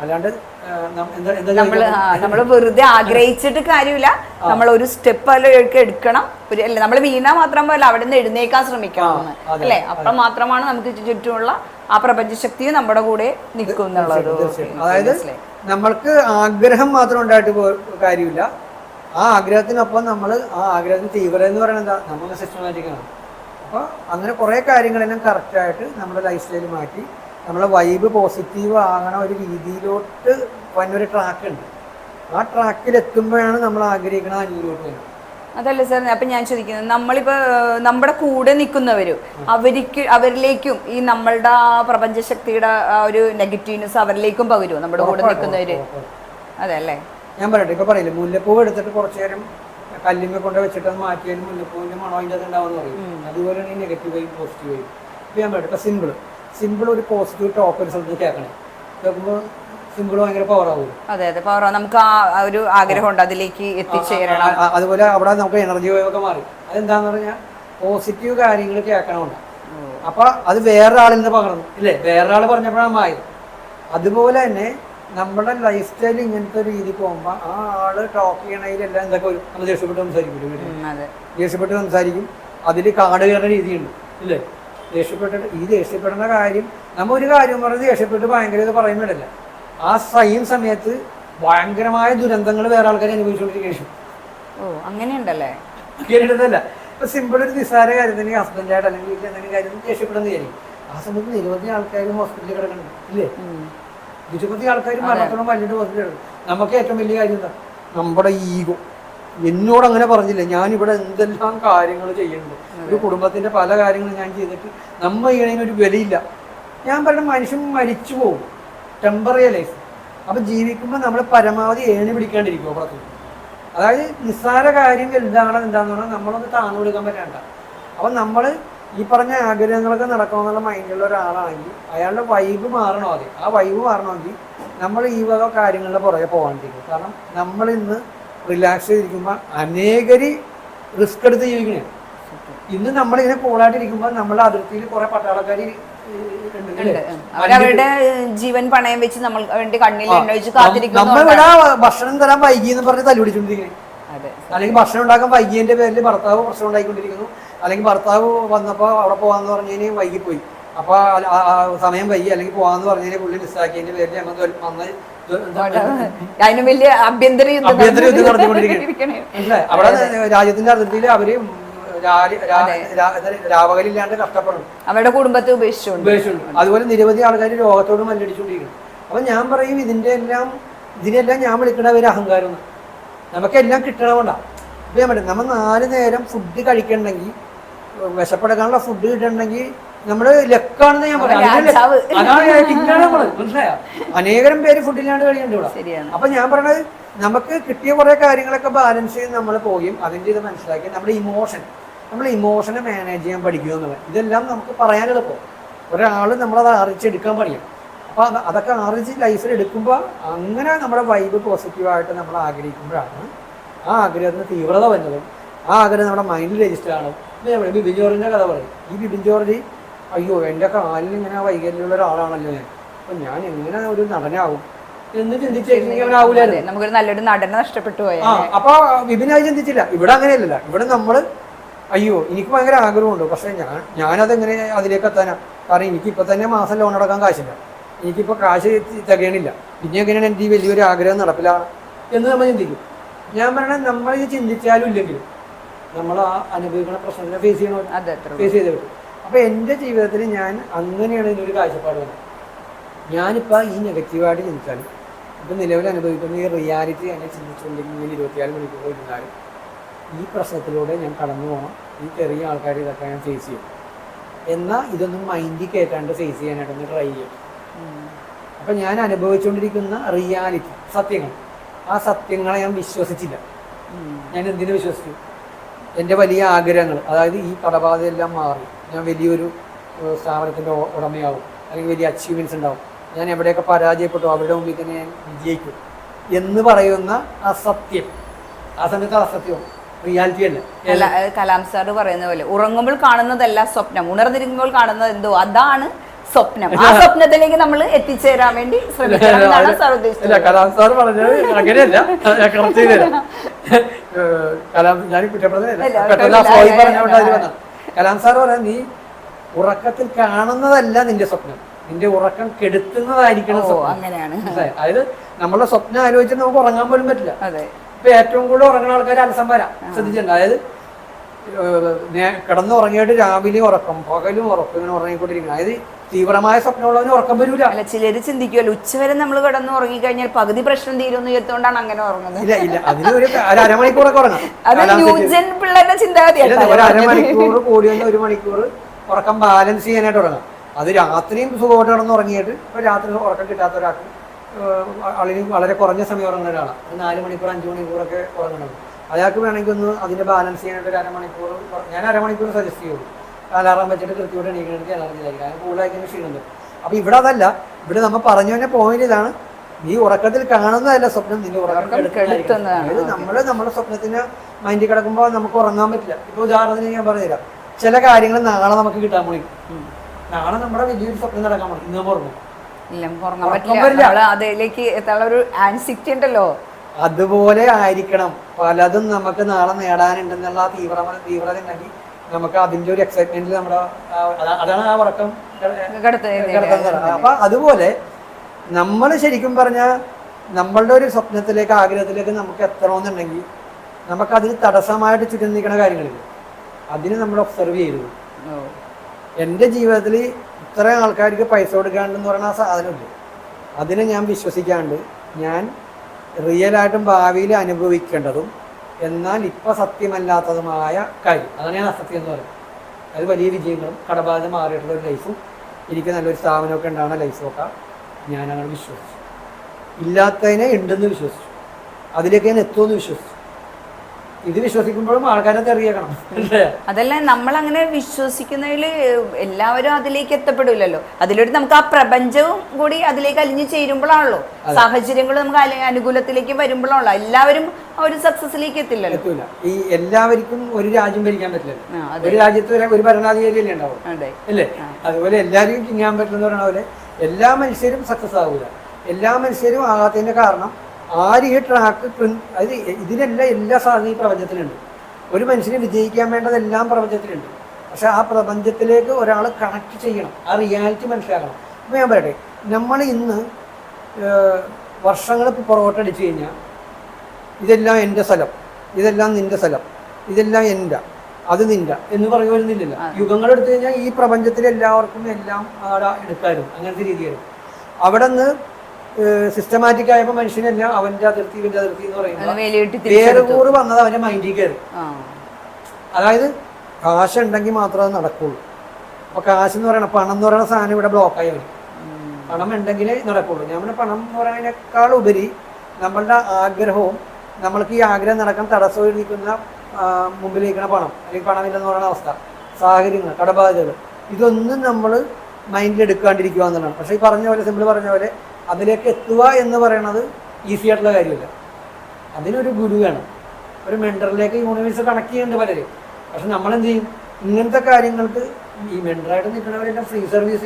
അല്ലാണ്ട് നമ്മൾ? നമ്മൾ വെറുതെ ആഗ്രഹിച്ചിട്ട് കാര്യമില്ല. നമ്മൾ ഒരു സ്റ്റെപ്പ് അതിലേക്ക് എടുക്കണം. ഒരു അല്ലെ നമ്മൾ വീണാ മാത്രം പോലെ അവിടെ നിന്ന് എഴുന്നേക്കാൻ ശ്രമിക്കണം അല്ലേ? അപ്പോൾ മാത്രമാണ് നമുക്ക് ചുറ്റുമുള്ള ആ പ്രപഞ്ചശക്തി നമ്മുടെ കൂടെ നിൽക്കും എന്നുള്ളത് അതായത് നമ്മൾക്ക് ആഗ്രഹം മാത്രം ഉണ്ടായിട്ട് കാര്യമില്ല. ആ ആഗ്രഹത്തിനൊപ്പം നമ്മൾ ആ ആഗ്രഹത്തിന് തീവ്ര എന്ന് പറയുന്നത് എന്താ? നമ്മൾ സിസ്റ്റമാറ്റിക്കാണ് അപ്പോൾ അങ്ങനെ കുറേ കാര്യങ്ങളെല്ലാം കറക്റ്റായിട്ട് നമ്മുടെ ലൈഫ് സ്റ്റൈൽ മാറ്റി നമ്മളെ വൈബ് പോസിറ്റീവ് ആകണ ഒരു രീതിയിലോട്ട് വന്നൊരു ട്രാക്ക് ഉണ്ട്. ആ ട്രാക്കിൽ എത്തുമ്പോഴാണ് നമ്മൾ ആഗ്രഹിക്കുന്ന അനുകൂലോട്ട് വരുന്നത് അതല്ല സാർ അപ്പൊ ഞാൻ ചോദിക്കുന്നത് നമ്മളിപ്പോ നമ്മുടെ കൂടെ നിൽക്കുന്നവരും അവർക്ക് അവരിലേക്കും ഈ നമ്മളുടെ ആ പ്രപഞ്ചശക്തിയുടെ ആ ഒരു നെഗറ്റീവ്നെസ് അവരിലേക്കും പകരുമോ നമ്മുടെ കൂടെ നിൽക്കുന്നവര്? അതെ അല്ലേ ഞാൻ പറയട്ടെ ഇപ്പൊ പറയില്ലേ മുല്ലപ്പൂവ് എടുത്തിട്ട് കുറച്ചു നേരം കല്ലിമ്മ കൊണ്ട് വെച്ചിട്ട് അത് മാറ്റിയാലും മുല്ലപ്പൂവിന്റെ മണം അതിന്റെ അത് അതുപോലെ പറയും. അതുപോലെയാണ് ഈ നെഗറ്റീവ് വൈബ് പോസിറ്റീവ് വൈബ് ഇപ്പൊ ഞാൻ പറയട്ടെ ഇപ്പൊ സിമ്പിൾ സിമ്പിൾ ഒരു പോസിറ്റീവ് ടോക്ക് ഒരു സ്ഥലത്ത് കേൾക്കണം. കേൾക്കുമ്പോൾ സിമ്പിൾ ഭയങ്കര പവർ ആവും. അതെ അതെ പവർ നമുക്ക് ആ ഒരു ആഗ്രഹമുണ്ട് അതിലേക്ക് എത്തിച്ചേരണം. അതുപോലെ അവിടെ നമുക്ക് എനർജി ഒക്കെ മാറി. അതെന്താന്ന് പറഞ്ഞാൽ പോസിറ്റീവ് കാര്യങ്ങൾ കേൾക്കണമുണ്ട് അപ്പൊ അത് വേറൊരാളിൽ നിന്ന് പകർന്നു. ഇല്ലേ? വേറൊരാൾ പറഞ്ഞപ്പോഴാണ് മായത് അതുപോലെ തന്നെ നമ്മുടെ ലൈഫ് സ്റ്റൈൽ ഇങ്ങനത്തെ രീതി പോകുമ്പോൾ ആ ആൾ ടോക്ക് ചെയ്യണതിലെല്ലാം എന്തൊക്കെ വരും? നമ്മൾ ദേഷ്യപ്പെട്ട് സംസാരിക്കും ദേഷ്യപ്പെട്ട് സംസാരിക്കും. അതിൽ കാട് കയറുന്ന രീതിയുണ്ട്. ഇല്ലേ? ദേഷ്യപ്പെട്ടിട്ട് ഈ ദേഷ്യപ്പെടുന്ന കാര്യം നമ്മ ഒരു കാര്യം പറഞ്ഞ് ദേഷ്യപ്പെട്ട് ഭയങ്കര ഇത് പറയുമ്പോഴല്ല ആ സെയിം സമയത്ത് ഭയങ്കരമായ ദുരന്തങ്ങൾ വേറെ ആൾക്കാർ അനുഭവിച്ചുകൊണ്ടിരിക്കും ഓ അങ്ങനെയുണ്ടല്ലേ? കേട്ടിട്ടല്ല ഇപ്പൊ സിമ്പിൾ ഒരു നിസ്സാര കാര്യത്തിന് ഹസ്ബൻഡായിട്ട് അല്ലെങ്കിൽ വീട്ടിൽ എന്തെങ്കിലും കാര്യം ദേഷ്യപ്പെടുന്ന കാര്യം. ആ സമയത്ത് നിരവധി ആൾക്കാർ ഹോസ്പിറ്റലിൽ കിടക്കുന്നുണ്ട് ഇല്ലേ. നിരവധി ആൾക്കാർ മരണത്തോളം വലിയിട്ട് ഹോസ്പിറ്റലിൽ നമുക്ക് ഏറ്റവും വലിയ കാര്യം എന്താ? നമ്മുടെ ഈഗോ എന്നോട് അങ്ങനെ പറഞ്ഞില്ല ഞാൻ ഇവിടെ എന്തെല്ലാം കാര്യങ്ങൾ ചെയ്യുന്നുണ്ട്? ഒരു കുടുംബത്തിന്റെ പല കാര്യങ്ങളും ഞാൻ ചെയ്തിട്ട് നമ്മൾ ചെയ്യണതിന് ഒരു വിലയില്ല. ഞാൻ പറഞ്ഞ മനുഷ്യൻ മരിച്ചു പോകും. ടെമ്പററി ലൈഫ് അപ്പൊ ജീവിക്കുമ്പോൾ നമ്മൾ പരമാവധി ഏണി പിടിക്കാണ്ടിരിക്കും അവിടെ അതായത് നിസ്സാര കാര്യം വലുതാണോ എന്താന്ന് പറഞ്ഞാൽ നമ്മളൊന്ന് താന്നു കൊടുക്കാൻ പറ്റണ്ട. അപ്പം നമ്മൾ ഈ പറഞ്ഞ ആഗ്രഹങ്ങളൊക്കെ നടക്കണമെന്നുള്ള മൈൻഡുള്ള ഒരാളാണെങ്കിൽ അയാളുടെ വൈബ് മാറണോ അതെ ആ വൈബ് മാറണമെങ്കിൽ നമ്മൾ ഈ വക കാര്യങ്ങളുടെ പുറകെ പോകാണ്ടിരിക്കും. കാരണം നമ്മൾ ഇന്ന് റിലാക്സ് ചെയ്തിരിക്കുമ്പോൾ അനേകരി റിസ്ക് എടുത്ത് ജീവിക്കണേ. ഇന്ന് നമ്മളിങ്ങനെ കോളായിട്ടിരിക്കുമ്പോൾ നമ്മുടെ അതിർത്തിയിൽ കുറെ പട്ടാളക്കാർ ഉം. അവരവരുടെ ജീവൻ പണയം വെച്ച് നമ്മൾ വേണ്ടി കണ്ണിൽ എണ്ണ കാത്തിരിക്കുന്നു നമ്മളിവിടെ ഭക്ഷണം തരാൻ വൈകി എന്ന് പറഞ്ഞ് തല്ലുപിടിച്ചോണ്ടിരിക്കണേ അതെ. അല്ലെങ്കിൽ ഭക്ഷണം ഉണ്ടാക്കാൻ വൈകിയതിന്റെ പേരിൽ ഭർത്താവ് പ്രശ്നം ഉണ്ടായിക്കൊണ്ടിരിക്കുന്നു. അല്ലെങ്കിൽ ഭർത്താവ് വന്നപ്പോൾ അവിടെ പോകാന്ന് പറഞ്ഞതിന് വൈകിപ്പോയി അപ്പൊ ആ- ആ- ആ സമയം വൈകി അല്ലെങ്കിൽ പോകാന്ന് പറഞ്ഞതിന് പുള്ളി മിസ്സാക്കിയതിന്റെ പേരിൽ ഞങ്ങൾ വന്ന് അതിന് വലിയ അഭ്യന്തര യുദ്ധം നടന്നുകൊണ്ടിരിക്കണേ. അവിടെ രാജ്യത്തിന്റെ അതിർത്തിയിൽ അവർ രാവകലില്ലാണ്ട് കഷ്ടപ്പെടണം അവരുടെ കുടുംബത്തെ ഉപേക്ഷിച്ചുണ്ട് അതുപോലെ നിരവധി ആൾക്കാർ രോഗത്തോട് മല്ലടിച്ചുകൊണ്ടിരിക്കുന്നു. അപ്പൊ ഞാൻ പറയും ഇതിന്റെ എല്ലാം ഇതിനെല്ലാം ഞാൻ വിളിക്കണ ഒരു അഹങ്കാരം നമുക്കെല്ലാം കിട്ടണമുണ്ട ഇപ്പൊ ഞാൻ പറയും നമ്മൾ നാല് നേരം ഫുഡ് കഴിക്കണമെങ്കിൽ വിശപ്പെടുക്കാനുള്ള ഫുഡ് കിട്ടണമെങ്കിൽ നമ്മൾ ലക്കാണെന്ന് ഞാൻ പറയാം. അനേകം പേര് ഫുഡില്ലാണ്ട് കഴിയുന്നുണ്ട് ഇവിടെ. അപ്പൊ ഞാൻ പറയണത് നമുക്ക് കിട്ടിയ കുറെ കാര്യങ്ങളൊക്കെ ബാലൻസ് ചെയ്ത് നമ്മൾ പോയും. അതിന്റെ ഇത് മനസ്സിലാക്കി നമ്മുടെ ഇമോഷൻ നമ്മൾ ഇമോഷനെ മാനേജ് ചെയ്യാൻ പഠിക്കുക എന്നുള്ളത്. ഇതെല്ലാം നമുക്ക് പറയാൻ എളുപ്പം. ഒരാൾ നമ്മളത് അറിയിച്ചെടുക്കാൻ പഠിക്കണം. അപ്പൊ അത് അതൊക്കെ അറിയിച്ച് ലൈഫിൽ എടുക്കുമ്പോൾ അങ്ങനെ നമ്മുടെ വൈബ് പോസിറ്റീവായിട്ട് നമ്മൾ ആഗ്രഹിക്കുമ്പോഴാണ് ആ ആഗ്രഹത്തിന് തീവ്രത വരുന്നതും. ആ ആഗ്രഹം നമ്മുടെ മൈൻഡിൽ രജിസ്റ്റർ ആണ് ഞാൻ ബിബിൻ ജോർജിന്റെ കഥ പറയും. ഈ ബിബിൻ ജോർജ് അയ്യോ എന്റെ കാലിൽ ഇങ്ങനെ വൈകല്യമുള്ള ഒരാളാണല്ലോ ഞാൻ. അപ്പൊ ഞാൻ എങ്ങനെ ഒരു നടനാവും? എന്ന് അതെ നമുക്കൊരു നല്ലൊരു നടനെ നഷ്ടപ്പെട്ടു പോയി അപ്പൊ വിപിനായി ചിന്തിച്ചില്ല. ഇവിടെ അങ്ങനെയല്ലല്ലോ. ഇവിടെ നമ്മൾ അയ്യോ എനിക്ക് ഭയങ്കര ആഗ്രഹമുണ്ട്. പക്ഷേ ഞാൻ ഞാനതെങ്ങനെ അതിലേക്ക് എത്താനാ കാരണം എനിക്കിപ്പോൾ തന്നെ മാസം ലോൺ അടക്കാൻ കാശില്ല. എനിക്കിപ്പോൾ കാശ് തികയണില്ല. പിന്നെ എങ്ങനെയാണ് എന്റെ ഈ വലിയൊരു ആഗ്രഹം നടപ്പിലാണ് എന്ന് നമ്മൾ ചിന്തിക്കും. ഞാൻ പറയണത് നമ്മൾ ഇത് ചിന്തിച്ചാലും ഇല്ലെങ്കിലും നമ്മൾ ആ അനുഭവിക്കുന്ന പ്രശ്നത്തിനെ ഫേസ് ചെയ്യണോ? ഫേസ് ചെയ്ത് കിട്ടും അപ്പോൾ എന്റെ ജീവിതത്തിൽ ഞാൻ അങ്ങനെയാണ് ഇതിനൊരു കാഴ്ചപ്പാട് വന്നത്. ഞാനിപ്പോൾ ഈ നെഗറ്റീവായിട്ട് ചിന്തിച്ചാലും ഇപ്പം നിലവിൽ അനുഭവിക്കുന്ന ഈ റിയാലിറ്റി എന്നെ ചിന്തിച്ചുകൊണ്ടിരിക്കുന്ന ഇരുപത്തിയാൽ മണിക്കൂർ ഇരുന്നാലും ഈ പ്രശ്നത്തിലൂടെ ഞാൻ കടന്നു പോകണം ഈ ചെറിയ ആൾക്കാർ ഇതൊക്കെ ഞാൻ ഫേസ് ചെയ്യും. എന്നാൽ ഇതൊന്നും മൈൻഡിൽ കയറ്റാണ്ട് ഫേസ് ചെയ്യാനായിട്ടൊന്ന് ട്രൈ ചെയ്യും. അപ്പം ഞാൻ അനുഭവിച്ചുകൊണ്ടിരിക്കുന്ന റിയാലിറ്റി സത്യങ്ങൾ. ആ സത്യങ്ങളെ ഞാൻ വിശ്വസിച്ചില്ല. ഞാൻ എന്തിനു വിശ്വസിച്ചു? എന്റെ വലിയ ആഗ്രഹങ്ങൾ അതായത് ഈ കടബാധയെല്ലാം മാറി. ഞാൻ വലിയൊരു സ്ഥാപനത്തിന്റെ ഉടമയാവും. അല്ലെങ്കിൽ വലിയ അച്ചീവ്മെന്റ്സ് ഉണ്ടാവും. ഞാൻ എവിടെയൊക്കെ പരാജയപ്പെട്ടു അവരുടെ മുമ്പിൽ തന്നെ ഞാൻ വിജയിക്കും എന്ന് പറയുന്ന അസത്യം ആ സമയത്ത് അസത്യവും റിയാലിറ്റി അല്ല കല- സാർ പറയുന്ന പോലെ ഉറങ്ങുമ്പോൾ കാണുന്നതല്ല സ്വപ്നം. ഉണർന്നിരിക്കുമ്പോൾ കാണുന്നത് എന്തോ? അതാണ് സ്വപ്നം. ആ സ്വപ്നത്തിലേക്ക് നമ്മൾ എത്തിച്ചേരാൻ വേണ്ടി ശ്രമിക്കണം. എന്നാണ് സാർ ഇല്ല ഉദ്ദേശിച്ചത് കലാം സാർ പറഞ്ഞത് അങ്ങനെയല്ല. കലാം ഞാൻ കുറ്റപ്പെടുന്നില്ല സാർ പറയാം നീ ഉറക്കത്തിൽ കാണുന്നതല്ല നിന്റെ സ്വപ്നം. നിന്റെ ഉറക്കം കെടുത്തുന്നതായിരിക്കണം അങ്ങനെയാണ്. അതായത് നമ്മളെ സ്വപ്നം ആലോചിച്ച് നമുക്ക് ഉറങ്ങാൻ പോലും പറ്റില്ല. അതെ. ഇപ്പൊ ഏറ്റവും കൂടുതൽ ഉറങ്ങുന്ന ആൾക്കാർ അലസംബര ശ്രദ്ധിച്ചിട്ടുണ്ട്. അതായത് കിടന്നു ഉറങ്ങിയിട്ട് രാവിലെ ഉറക്കം പകലും ഉറക്കം ഇങ്ങനെ ഉറങ്ങിക്കൊണ്ടിരിക്കണം. അതായത് തീവ്രമായ സ്വപ്നമുള്ളവന് ഉറക്കം വരൂല. അല്ല ചിലര് ചിന്തിക്കുമല്ലോ ഉച്ചവരെ നമ്മൾ കിടന്ന് ഉറങ്ങിക്കഴിഞ്ഞാൽ പകുതി പ്രശ്നം തീരുമെന്ന് വിചാരിച്ചുകൊണ്ടാണ് അങ്ങനെ ഉറങ്ങുന്നത്. ഇല്ല ഇല്ല. അതിന് ഒരു അരമണിക്കൂറൊക്കെ ഉറങ്ങാം അത്. ന്യൂജൻ പിള്ളേരുടെ ചിന്താഗതി ഒരു അരമണിക്കൂർ കൂടി വന്ന ഒരു മണിക്കൂർ ഉറക്കം ബാലൻസ് ചെയ്യാനായിട്ട് ഉറങ്ങാം അത് രാത്രിയും സുഖമായിട്ട് കിടന്ന് ഉറങ്ങിയിട്ട് ഇപ്പൊ രാത്രി ഉറക്കം കിട്ടാത്ത ഒരാൾക്ക് ആളിന് വളരെ കുറഞ്ഞ സമയം ഉറങ്ങുന്ന ഒരാളാണ് ഒരു നാല് മണിക്കൂർ അഞ്ച് മണിക്കൂറൊക്കെ ഉറങ്ങണം അയാൾക്ക് വേണമെങ്കിൽ ഒന്ന് അതിന്റെ ബാലൻസ് ചെയ്യാനായിട്ട് ഒരു അരമണിക്കൂർ ഞാൻ അരമണിക്കൂർ സജസ്റ്റ് ചെയ്യുള്ളൂ. അലാറം വെച്ചിട്ട് കൃത്യമായിട്ട് എണീക്കണമെങ്കിൽ അലാറം ചെയ്തായിരിക്കും അതിന് കൂടുതലായിരിക്കും ക്ഷീണുണ്ട് അപ്പോൾ ഇവിടെ അതല്ല ഇവിടെ നമ്മൾ പറഞ്ഞു തന്നെ പോയിന്റ് ഇതാണ്. നീ ഉറക്കത്തിൽ കാണുന്നതല്ല സ്വപ്നം നിന്റെ ഉറക്കം ഉറക്കം നമ്മൾ നമ്മൾ നമ്മുടെ സ്വപ്നത്തിന് മൈൻഡിൽ കിടക്കുമ്പോൾ നമുക്ക് ഉറങ്ങാൻ പറ്റില്ല. ഇപ്പൊ ഉദാഹരണത്തിന് ഞാൻ പറഞ്ഞുതരാം. ചില കാര്യങ്ങൾ നാളെ നമുക്ക് കിട്ടാൻ പോയി. നാളെ നമ്മുടെ വലിയൊരു സ്വപ്നം നടക്കാൻ പോകും ഇന്ന് ഉറങ്ങും. ഇല്ല ഉറങ്ങാൻ പറ്റില്ല. വരില്ല. നമ്മൾ അതിലേക്ക് എത്താനുള്ള ഒരു ആൻസിറ്റി ഉണ്ടല്ലോ. അതുപോലെ ആയിരിക്കണം. പലതും നമുക്ക് നാളെ നേടാനുണ്ടെന്നുള്ള ആ തീവ്ര തീവ്രത ഉണ്ടെങ്കിൽ നമുക്ക് അതിന്റെ ഒരു എക്സൈറ്റ്മെന്റിൽ നമ്മുടെ ആ, അതാണ് ആ ഉറക്കം കിടത്തുന്നത് അപ്പൊ അതുപോലെ നമ്മൾ ശരിക്കും പറഞ്ഞ നമ്മളുടെ ഒരു സ്വപ്നത്തിലേക്ക് ആഗ്രഹത്തിലേക്ക് നമുക്ക് എത്തണമെന്നുണ്ടെങ്കിൽ നമുക്ക് അതിന് തടസ്സമായിട്ട് ചുറ്റും നിൽക്കുന്ന കാര്യങ്ങളില്ല. അതിന് നമ്മൾ ഒബ്സർവ് ചെയ്തു ഓ. എന്റെ ജീവിതത്തിൽ ഇത്ര ആൾക്കാർക്ക് പൈസ കൊടുക്കാണ്ടെന്ന് പറയുന്ന ആ സാധനമില്ല. അതിനെ ഞാൻ വിശ്വസിക്കാണ്ട് ഞാൻ റിയലായിട്ടും ഭാവിയിൽ അനുഭവിക്കേണ്ടതും എന്നാൽ ഇപ്പം സത്യമല്ലാത്തതുമായ കാര്യം. അതാണ് ഞാൻ അസത്യം എന്ന് പറയുന്നത്. അത് വലിയ വിജയങ്ങളും കടബാധ മാറിയിട്ടുള്ള ഒരു ലൈഫും എനിക്ക് നല്ലൊരു സ്ഥാപനമൊക്കെ ഉണ്ടാവുന്ന ലൈഫൊക്കെ ഞാനങ്ങനെ വിശ്വസിച്ചു. ഇല്ലാത്തതിനെ ഉണ്ടെന്ന് വിശ്വസിച്ചു. അതിലേക്ക് ഞാൻ എത്തുമെന്ന് വിശ്വസിച്ചു. ഇത് വിശ്വസിക്കുമ്പോഴും ആൾക്കാരെ തെറിയക്കണം അല്ലേ? അതല്ല നമ്മൾ അങ്ങനെ വിശ്വസിക്കുന്നതിൽ എല്ലാവരും അതിലേക്ക് എത്തപ്പെടില്ലല്ലോ. അതിലൂടെ നമുക്ക് ആ പ്രപഞ്ചവും കൂടി അതിലേക്ക് അലിഞ്ഞു ചേരുമ്പോഴാണല്ലോ. സാഹചര്യങ്ങൾ നമുക്ക് അനുകൂലത്തിലേക്ക് വരുമ്പോഴാണല്ലോ. എല്ലാവരും ഒരു സക്സസിലേക്ക് എത്തില്ലല്ലോ. എത്തൂല. ഈ എല്ലാവർക്കും ഒരു രാജ്യം ഭരിക്കാൻ പറ്റില്ല ഒരു രാജ്യത്ത് ഒരു- ഒരു ഭരണാധികാരി അല്ലേ ഉണ്ടാവും അല്ലേ? അതുപോലെ എല്ലാവരും ചിങ്ങാൻ പറ്റുന്ന പോലെ എല്ലാ മനുഷ്യരും സക്സസ് ആവില്ല എല്ലാ മനുഷ്യരും ആകാത്തതിന്റെ കാരണം ആര് ഈ ട്രാക്ക് അത് ഇതിനെല്ലാം എല്ലാ സാധനവും ഈ പ്രപഞ്ചത്തിലുണ്ട്. ഒരു മനുഷ്യന് വിജയിക്കാൻ വേണ്ടതെല്ലാം പ്രപഞ്ചത്തിലുണ്ട്. പക്ഷെ ആ പ്രപഞ്ചത്തിലേക്ക് ഒരാൾ കണക്ട് ചെയ്യണം. ആ റിയാലിറ്റി മനസ്സിലാക്കണം. അപ്പോൾ ഞാൻ പറയട്ടെ നമ്മൾ ഇന്ന് വർഷങ്ങൾ പുറകോട്ടടിച്ചു കഴിഞ്ഞാൽ ഇതെല്ലാം എന്റെ സ്ഥലം. ഇതെല്ലാം നിന്റെ സ്ഥലം. ഇതെല്ലാം എന്റെ. അത് നിന്റെ എന്ന് പറഞ്ഞു യുഗങ്ങൾ എടുത്തു കഴിഞ്ഞാൽ ഈ പ്രപഞ്ചത്തിൽ എല്ലാവർക്കും എല്ലാം അവിടെ എടുക്കായിരുന്നു അങ്ങനത്തെ രീതിയായിരുന്നു. അവിടെ നിന്ന് സിസ്റ്റമാറ്റിക് ആയപ്പോ മനുഷ്യനല്ല അവന്റെ അതിർത്തി ഇവന്റെ അതിർത്തി എന്ന് പറയുന്നത് വേറുകൂറ് വന്നത് അവന്റെ ആ. അതായത് കാശ് ഉണ്ടെങ്കിൽ മാത്രമേ അത് നടക്കുള്ളൂ. അപ്പൊ കാശ് എന്ന് പറയണ പണം എന്ന് പറയുന്ന സാധനം ഇവിടെ ബ്ലോക്കായി വരും. പണം ഉണ്ടെങ്കിലേ നടക്കുള്ളൂ. നമ്മുടെ പണം എന്ന് പറയുന്നതിനേക്കാൾ ഉപരി നമ്മളുടെ ആഗ്രഹവും നമ്മൾക്ക് ഈ ആഗ്രഹം നടക്കാൻ തടസ്സമായി നിൽക്കുന്ന മുമ്പിൽ നിൽക്കുന്ന പണം അല്ലെങ്കിൽ പണമില്ലെന്ന് പറയുന്ന അവസ്ഥ സാഹചര്യങ്ങൾ കടബാധ്യതകൾ ഇതൊന്നും നമ്മൾ മൈൻഡിൽ എടുക്കാണ്ടിരിക്കുക എന്നുള്ളതാണ്. പക്ഷേ ഈ പറഞ്ഞ പോലെ സിമ്പിൾ പറഞ്ഞ പോലെ അതിലേക്ക് എത്തുക എന്ന് പറയുന്നത് ഈസി ആയിട്ടുള്ള കാര്യമില്ല. അതിനൊരു ഗുരു വേണം. ഒരു മെന്ററിലേക്ക് യൂണിവേഴ്സ് കണക്ട് ചെയ്യുന്നുണ്ട് പലരും. പക്ഷെ നമ്മൾ എന്ത് ചെയ്യും ഇങ്ങനത്തെ കാര്യങ്ങൾക്ക് ഈ മെന്ററായിട്ട് നിൽക്കുന്നവരെല്ലാം ഫ്രീ സർവീസ്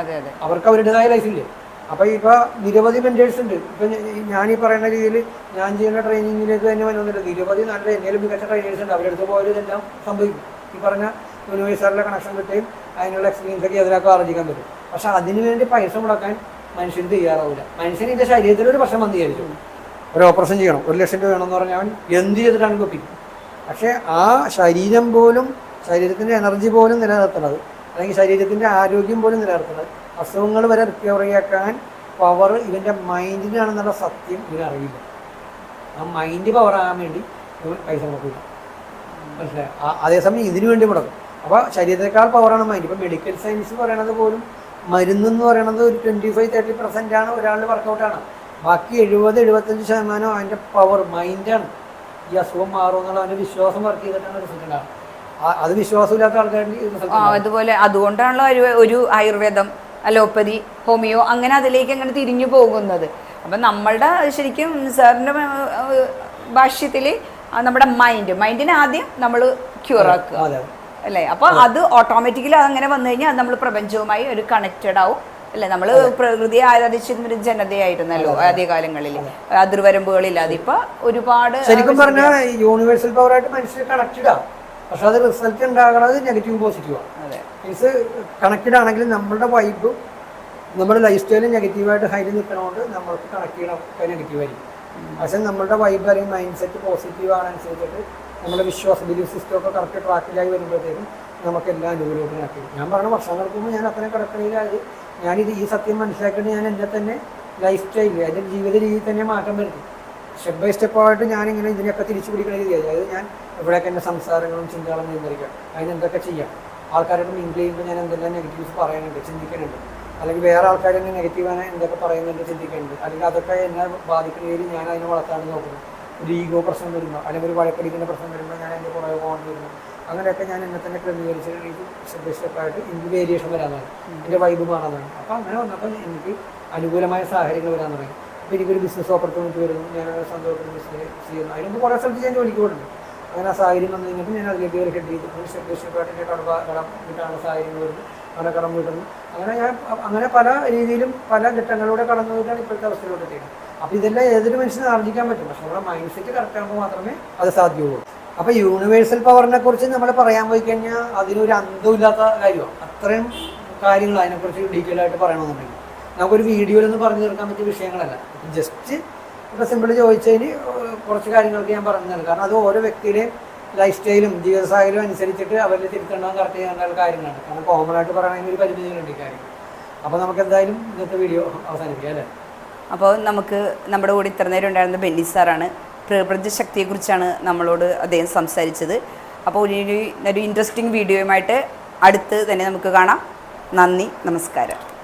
അതെ അവർക്ക് അവരുടേതായ ലൈഫില്ലേ അപ്പൊ ഇപ്പൊ നിരവധി മെന്റേഴ്സ് ഉണ്ട്. ഇപ്പൊ ഞാൻ ഈ പറയുന്ന രീതിയിൽ ഞാൻ ചെയ്യുന്ന ട്രെയിനിങ്ങിലേക്ക് തന്നെ വന്നിട്ടുണ്ട് നിരവധി നല്ല എന്തെങ്കിലും മികച്ച ട്രെയിനേഴ്സ് ഉണ്ട്. അവരുടെ അടുത്ത് പോയാലും ഇതെല്ലാം സംഭവിക്കും. ഈ പറഞ്ഞ യൂണിവേഴ്സാറിലെ കണക്ഷൻ കിട്ടുകയും അതിനുള്ള എക്സ്പീരിയൻസ് ഒക്കെ അതിനൊക്കെ ആർജിക്കാൻ പറ്റും. പക്ഷെ അതിനു വേണ്ടി പൈസ മുടക്കാൻ മനുഷ്യന് തയ്യാറാവില്ല മനുഷ്യന് ഇതിന്റെ ശരീരത്തിൽ ഒരു പ്രശ്നം വന്നു ഒരു ഓപ്പറേഷൻ ചെയ്യണം. ഒരു ലക്ഷം രൂപ വേണമെന്ന് പറഞ്ഞാൽ അവൻ എന്ത് ചെയ്തിട്ടാണ് വെപ്പിക്കും പക്ഷേ ആ ശരീരം പോലും ശരീരത്തിന്റെ എനർജി പോലും നിലനിർത്തുന്നത് അല്ലെങ്കിൽ ശരീരത്തിന്റെ ആരോഗ്യം പോലും നിലനിർത്തുന്നത് അസുഖങ്ങൾ വരെ റിക്കവറിയാക്കാൻ പവർ ഇവന്റെ മൈൻഡിനാണെന്നുള്ള സത്യം ഇവനറിയില്ല ആ മൈൻഡ് പവർ ആകാൻ വേണ്ടി ഇവൻ പൈസ മുടക്കില്ല. മനസ്സിലായി? അതേസമയം ഇതിനു വേണ്ടി മുടക്കും. അപ്പോൾ ശരീരത്തെക്കാൾ പവറാണ് മൈൻഡ്. ഇപ്പോൾ മെഡിക്കൽ സയൻസ് പറയണത് പോലും മരുന്നെന്ന് പറയുന്നത് ഒരു ട്വന്റി ഫൈവ് തേർട്ടി പെർസെന്റ് ആണ് ഒരാളുടെ വർക്കൗട്ടാണ് ബാക്കി എഴുപത് എഴുപത്തഞ്ച് ശതമാനം അതിന്റെ പവർ മൈൻഡാണ് ഈ അസുഖം മാറും എന്നുള്ള അവന്റെ വിശ്വാസം വർക്ക് ചെയ്തിട്ടാണ് റിസൾട്ട് ഉണ്ടാകുന്നത് അത് വിശ്വാസമില്ലാത്ത ആൾക്കാർക്ക് അതുപോലെ അതുകൊണ്ടാണല്ലോ ഒരു ആയുർവേദം അലോപ്പതി ഹോമിയോ അങ്ങനെ അതിലേക്ക് അങ്ങനെ തിരിഞ്ഞു പോകുന്നത്. അപ്പം നമ്മളുടെ ശരിക്കും സാറിന്റെ ഭാഷ്യത്തിൽ നമ്മുടെ മൈൻഡ് മൈൻഡിനെ ആദ്യം നമ്മൾ ക്യൂർ ആക്കുക. അല്ലേ? അപ്പൊ അത് ഓട്ടോമാറ്റിക്കലി അതങ്ങനെ വന്നു കഴിഞ്ഞാൽ നമ്മൾ പ്രപഞ്ചവുമായി ഒരു കണക്റ്റഡ് ആവും. അല്ലേ? നമ്മൾ പ്രകൃതിയെ ആരാധിച്ചിരുന്ന ഒരു ജനതയായിരുന്നല്ലോ ആദ്യകാലങ്ങളിൽ. അതിർവരമ്പുകളില്ലാതെ. ഇപ്പൊ ഒരുപാട് ശരിക്കും പറഞ്ഞാൽ യൂണിവേഴ്സൽ പവറായിട്ട് മനുഷ്യർ കണക്റ്റഡ് ആവും പക്ഷെ അത് റിസൾട്ട് ഉണ്ടാകുന്നത് നെഗറ്റീവ് പോസിറ്റീവാണ് അതെ. മീൻസ് കണക്റ്റഡ് ആണെങ്കിൽ നമ്മളുടെ വൈബും നമ്മുടെ ലൈഫ് സ്റ്റൈലും നെഗറ്റീവായിട്ട് ഹൈലി നിൽക്കണോണ്ട് നമ്മൾക്ക് കണക്ട് ചെയ്യണമൊക്കെ നെഗറ്റീവായിരിക്കും പക്ഷെ നമ്മളുടെ വൈബ് അല്ലെങ്കിൽ മൈൻഡ് സെറ്റ് പോസിറ്റീവ് ആണനുസരിച്ചിട്ട് നമ്മുടെ വിശ്വാസ ബിലീഫ് സിസ്റ്റമൊക്കെ കറക്റ്റ് ട്രാക്കിലായി വരുമ്പോഴത്തേക്കും നമുക്ക് എല്ലാ ഞാൻ പറഞ്ഞ വർഷങ്ങൾക്ക് മുമ്പ് ഞാൻ അത്രയും കടക്കണിയിലായത് ഞാനിത് ഈ സത്യം മനസ്സിലാക്കിയിട്ട് ഞാൻ എന്റെ തന്നെ ലൈഫ് സ്റ്റൈലിൽ എന്റെ ജീവിത രീതിയിൽ തന്നെ മാറ്റം വരുത്തി. സ്റ്റെപ്പ് ബൈ സ്റ്റെപ്പായിട്ട് ഞാനിങ്ങനെ ഇതിനെയൊക്കെ തിരിച്ചു പിടിക്കുന്ന രീതി അതായത് ഞാൻ ഇവിടെയൊക്കെ എന്റെ സംസാരങ്ങളും ചിന്തകളും നിയന്ത്രിക്കാം. അതിന് എന്തൊക്കെ ചെയ്യാം? ആൾക്കാരോട് മിങ്കിൾ ചെയ്യുമ്പോൾ ഞാൻ എന്തെല്ലാം നെഗറ്റീവ്സ് പറയാനുണ്ട് ചിന്തിക്കുന്നുണ്ട് അല്ലെങ്കിൽ വേറെ ആൾക്കാരെന്നെ നെഗറ്റീവാണ് എന്തൊക്കെ പറയുന്നുണ്ട് ചിന്തിക്കുന്നുണ്ട് അല്ലെങ്കിൽ അതൊക്കെ എന്നെ ബാധിക്കുന്ന രീതിയിൽ ഞാൻ അതിനെ വളർത്താൻ നോക്കുന്നു. ഒരു ഈഗോ പ്രശ്നം വരുന്നു. അല്ലെങ്കിൽ ഒരു വഴക്കടിക്കുന്ന പ്രശ്നം വരുമ്പോൾ ഞാൻ എന്റെ പുറകെ പോകാൻ വരുന്നു. അങ്ങനെയൊക്കെ ഞാൻ എന്നെ തന്നെ ക്രമീകരിച്ച് എനിക്ക് സ്റ്റെപ്പ് സ്റ്റെപ്പായിട്ട് എനിക്ക് വേരിയേഷൻ വരാനാണ് എന്റെ വൈബ് മാറാനാണ് അപ്പോൾ അങ്ങനെ വന്നപ്പോൾ എനിക്ക് അനുകൂലമായ സാഹചര്യങ്ങൾ വരാൻ തുടങ്ങി. അപ്പോൾ എനിക്കൊരു ബിസിനസ് ഓപ്പർച്യൂണിറ്റി വരുന്നു. ഞാൻ സന്തോഷത്തിന് ബിസിനസ് ചെയ്യുന്നു. അതിനുമ്പോൾ കുറേ സ്ഥലത്ത് ഞാൻ ജോലിക്ക് പോകുന്നു അങ്ങനെ ആ സാഹചര്യം വന്നു കഴിഞ്ഞപ്പോൾ ഞാൻ അതിലേക്ക് കയറി ഹെഡ് ചെയ്തു. ഒരു സ്റ്റെപ്പ് സ്റ്റെപ്പായിട്ട് എന്റെ കട കടം വീട്ടാനുള്ള സാഹചര്യങ്ങൾ വരുന്നു. അങ്ങനെ കടം വീട്ടുന്നു. അങ്ങനെ ഞാൻ അങ്ങനെ പല രീതിയിലും പല ഘട്ടങ്ങളിലൂടെ കടന്നു പോയിട്ടാണ് ഇപ്പോഴത്തെ അവസ്ഥയിലോട്ട് എത്തിയത്. അപ്പോൾ ഇതെല്ലാം ഏതൊരു മനുഷ്യനും ആർജിക്കാൻ പറ്റും. പക്ഷെ നമ്മുടെ മൈൻഡ് സെറ്റ് കറക്റ്റ് ആകുമ്പോൾ മാത്രമേ അത് സാധ്യമുള്ളൂ അപ്പൊ യൂണിവേഴ്സൽ പവറിനെ കുറിച്ച് നമ്മൾ പറയാൻ പോയി കഴിഞ്ഞാൽ അതിനൊരു അന്തമില്ലാത്ത കാര്യമാണ് അത്രയും കാര്യങ്ങൾ അതിനെക്കുറിച്ച് ഡീറ്റെയിൽ ആയിട്ട് പറയണമെന്നുണ്ടെങ്കിൽ. നമുക്കൊരു വീഡിയോയിലൊന്നും പറഞ്ഞു തീർക്കാൻ പറ്റിയ വിഷയങ്ങളല്ല. ജസ്റ്റ് ഇപ്പൊ സിമ്പിൾ ചോദിച്ചതിന് കുറച്ച് കാര്യങ്ങൾക്ക് ഞാൻ പറഞ്ഞു തരാം. കാരണം അത് ഓരോ വ്യക്തിയുടെയും ലൈഫ് സ്റ്റൈലും ജീവിത സാഹചര്യവും അനുസരിച്ചിട്ട് അവരിൽ തിരുത്തേണ്ടതും കറക്റ്റ് ചെയ്യേണ്ട കാര്യങ്ങളാണ്. കാരണം കോമൺ ആയിട്ട് പറയണമെങ്കിൽ ഒരു പരിമിതികളുണ്ട് ഈ കാര്യങ്ങൾ. അപ്പോൾ നമുക്ക് എന്തായാലും ഇന്നത്തെ വീഡിയോ അവസാനിപ്പിക്കാം അല്ലേ? അപ്പോൾ നമുക്ക് നമ്മുടെ കൂടെ ഇത്ര നേരം ഉണ്ടായിരുന്ന ബെന്നി സാറാണ്. പ്രപഞ്ചശക്തിയെക്കുറിച്ചാണ് നമ്മളോട് അദ്ദേഹം സംസാരിച്ചത്. അപ്പോൾ ഒരു ഒരു ഇൻട്രസ്റ്റിംഗ് വീഡിയോയുമായിട്ട് അടുത്ത് തന്നെ നമുക്ക് കാണാം. നന്ദി നമസ്കാരം.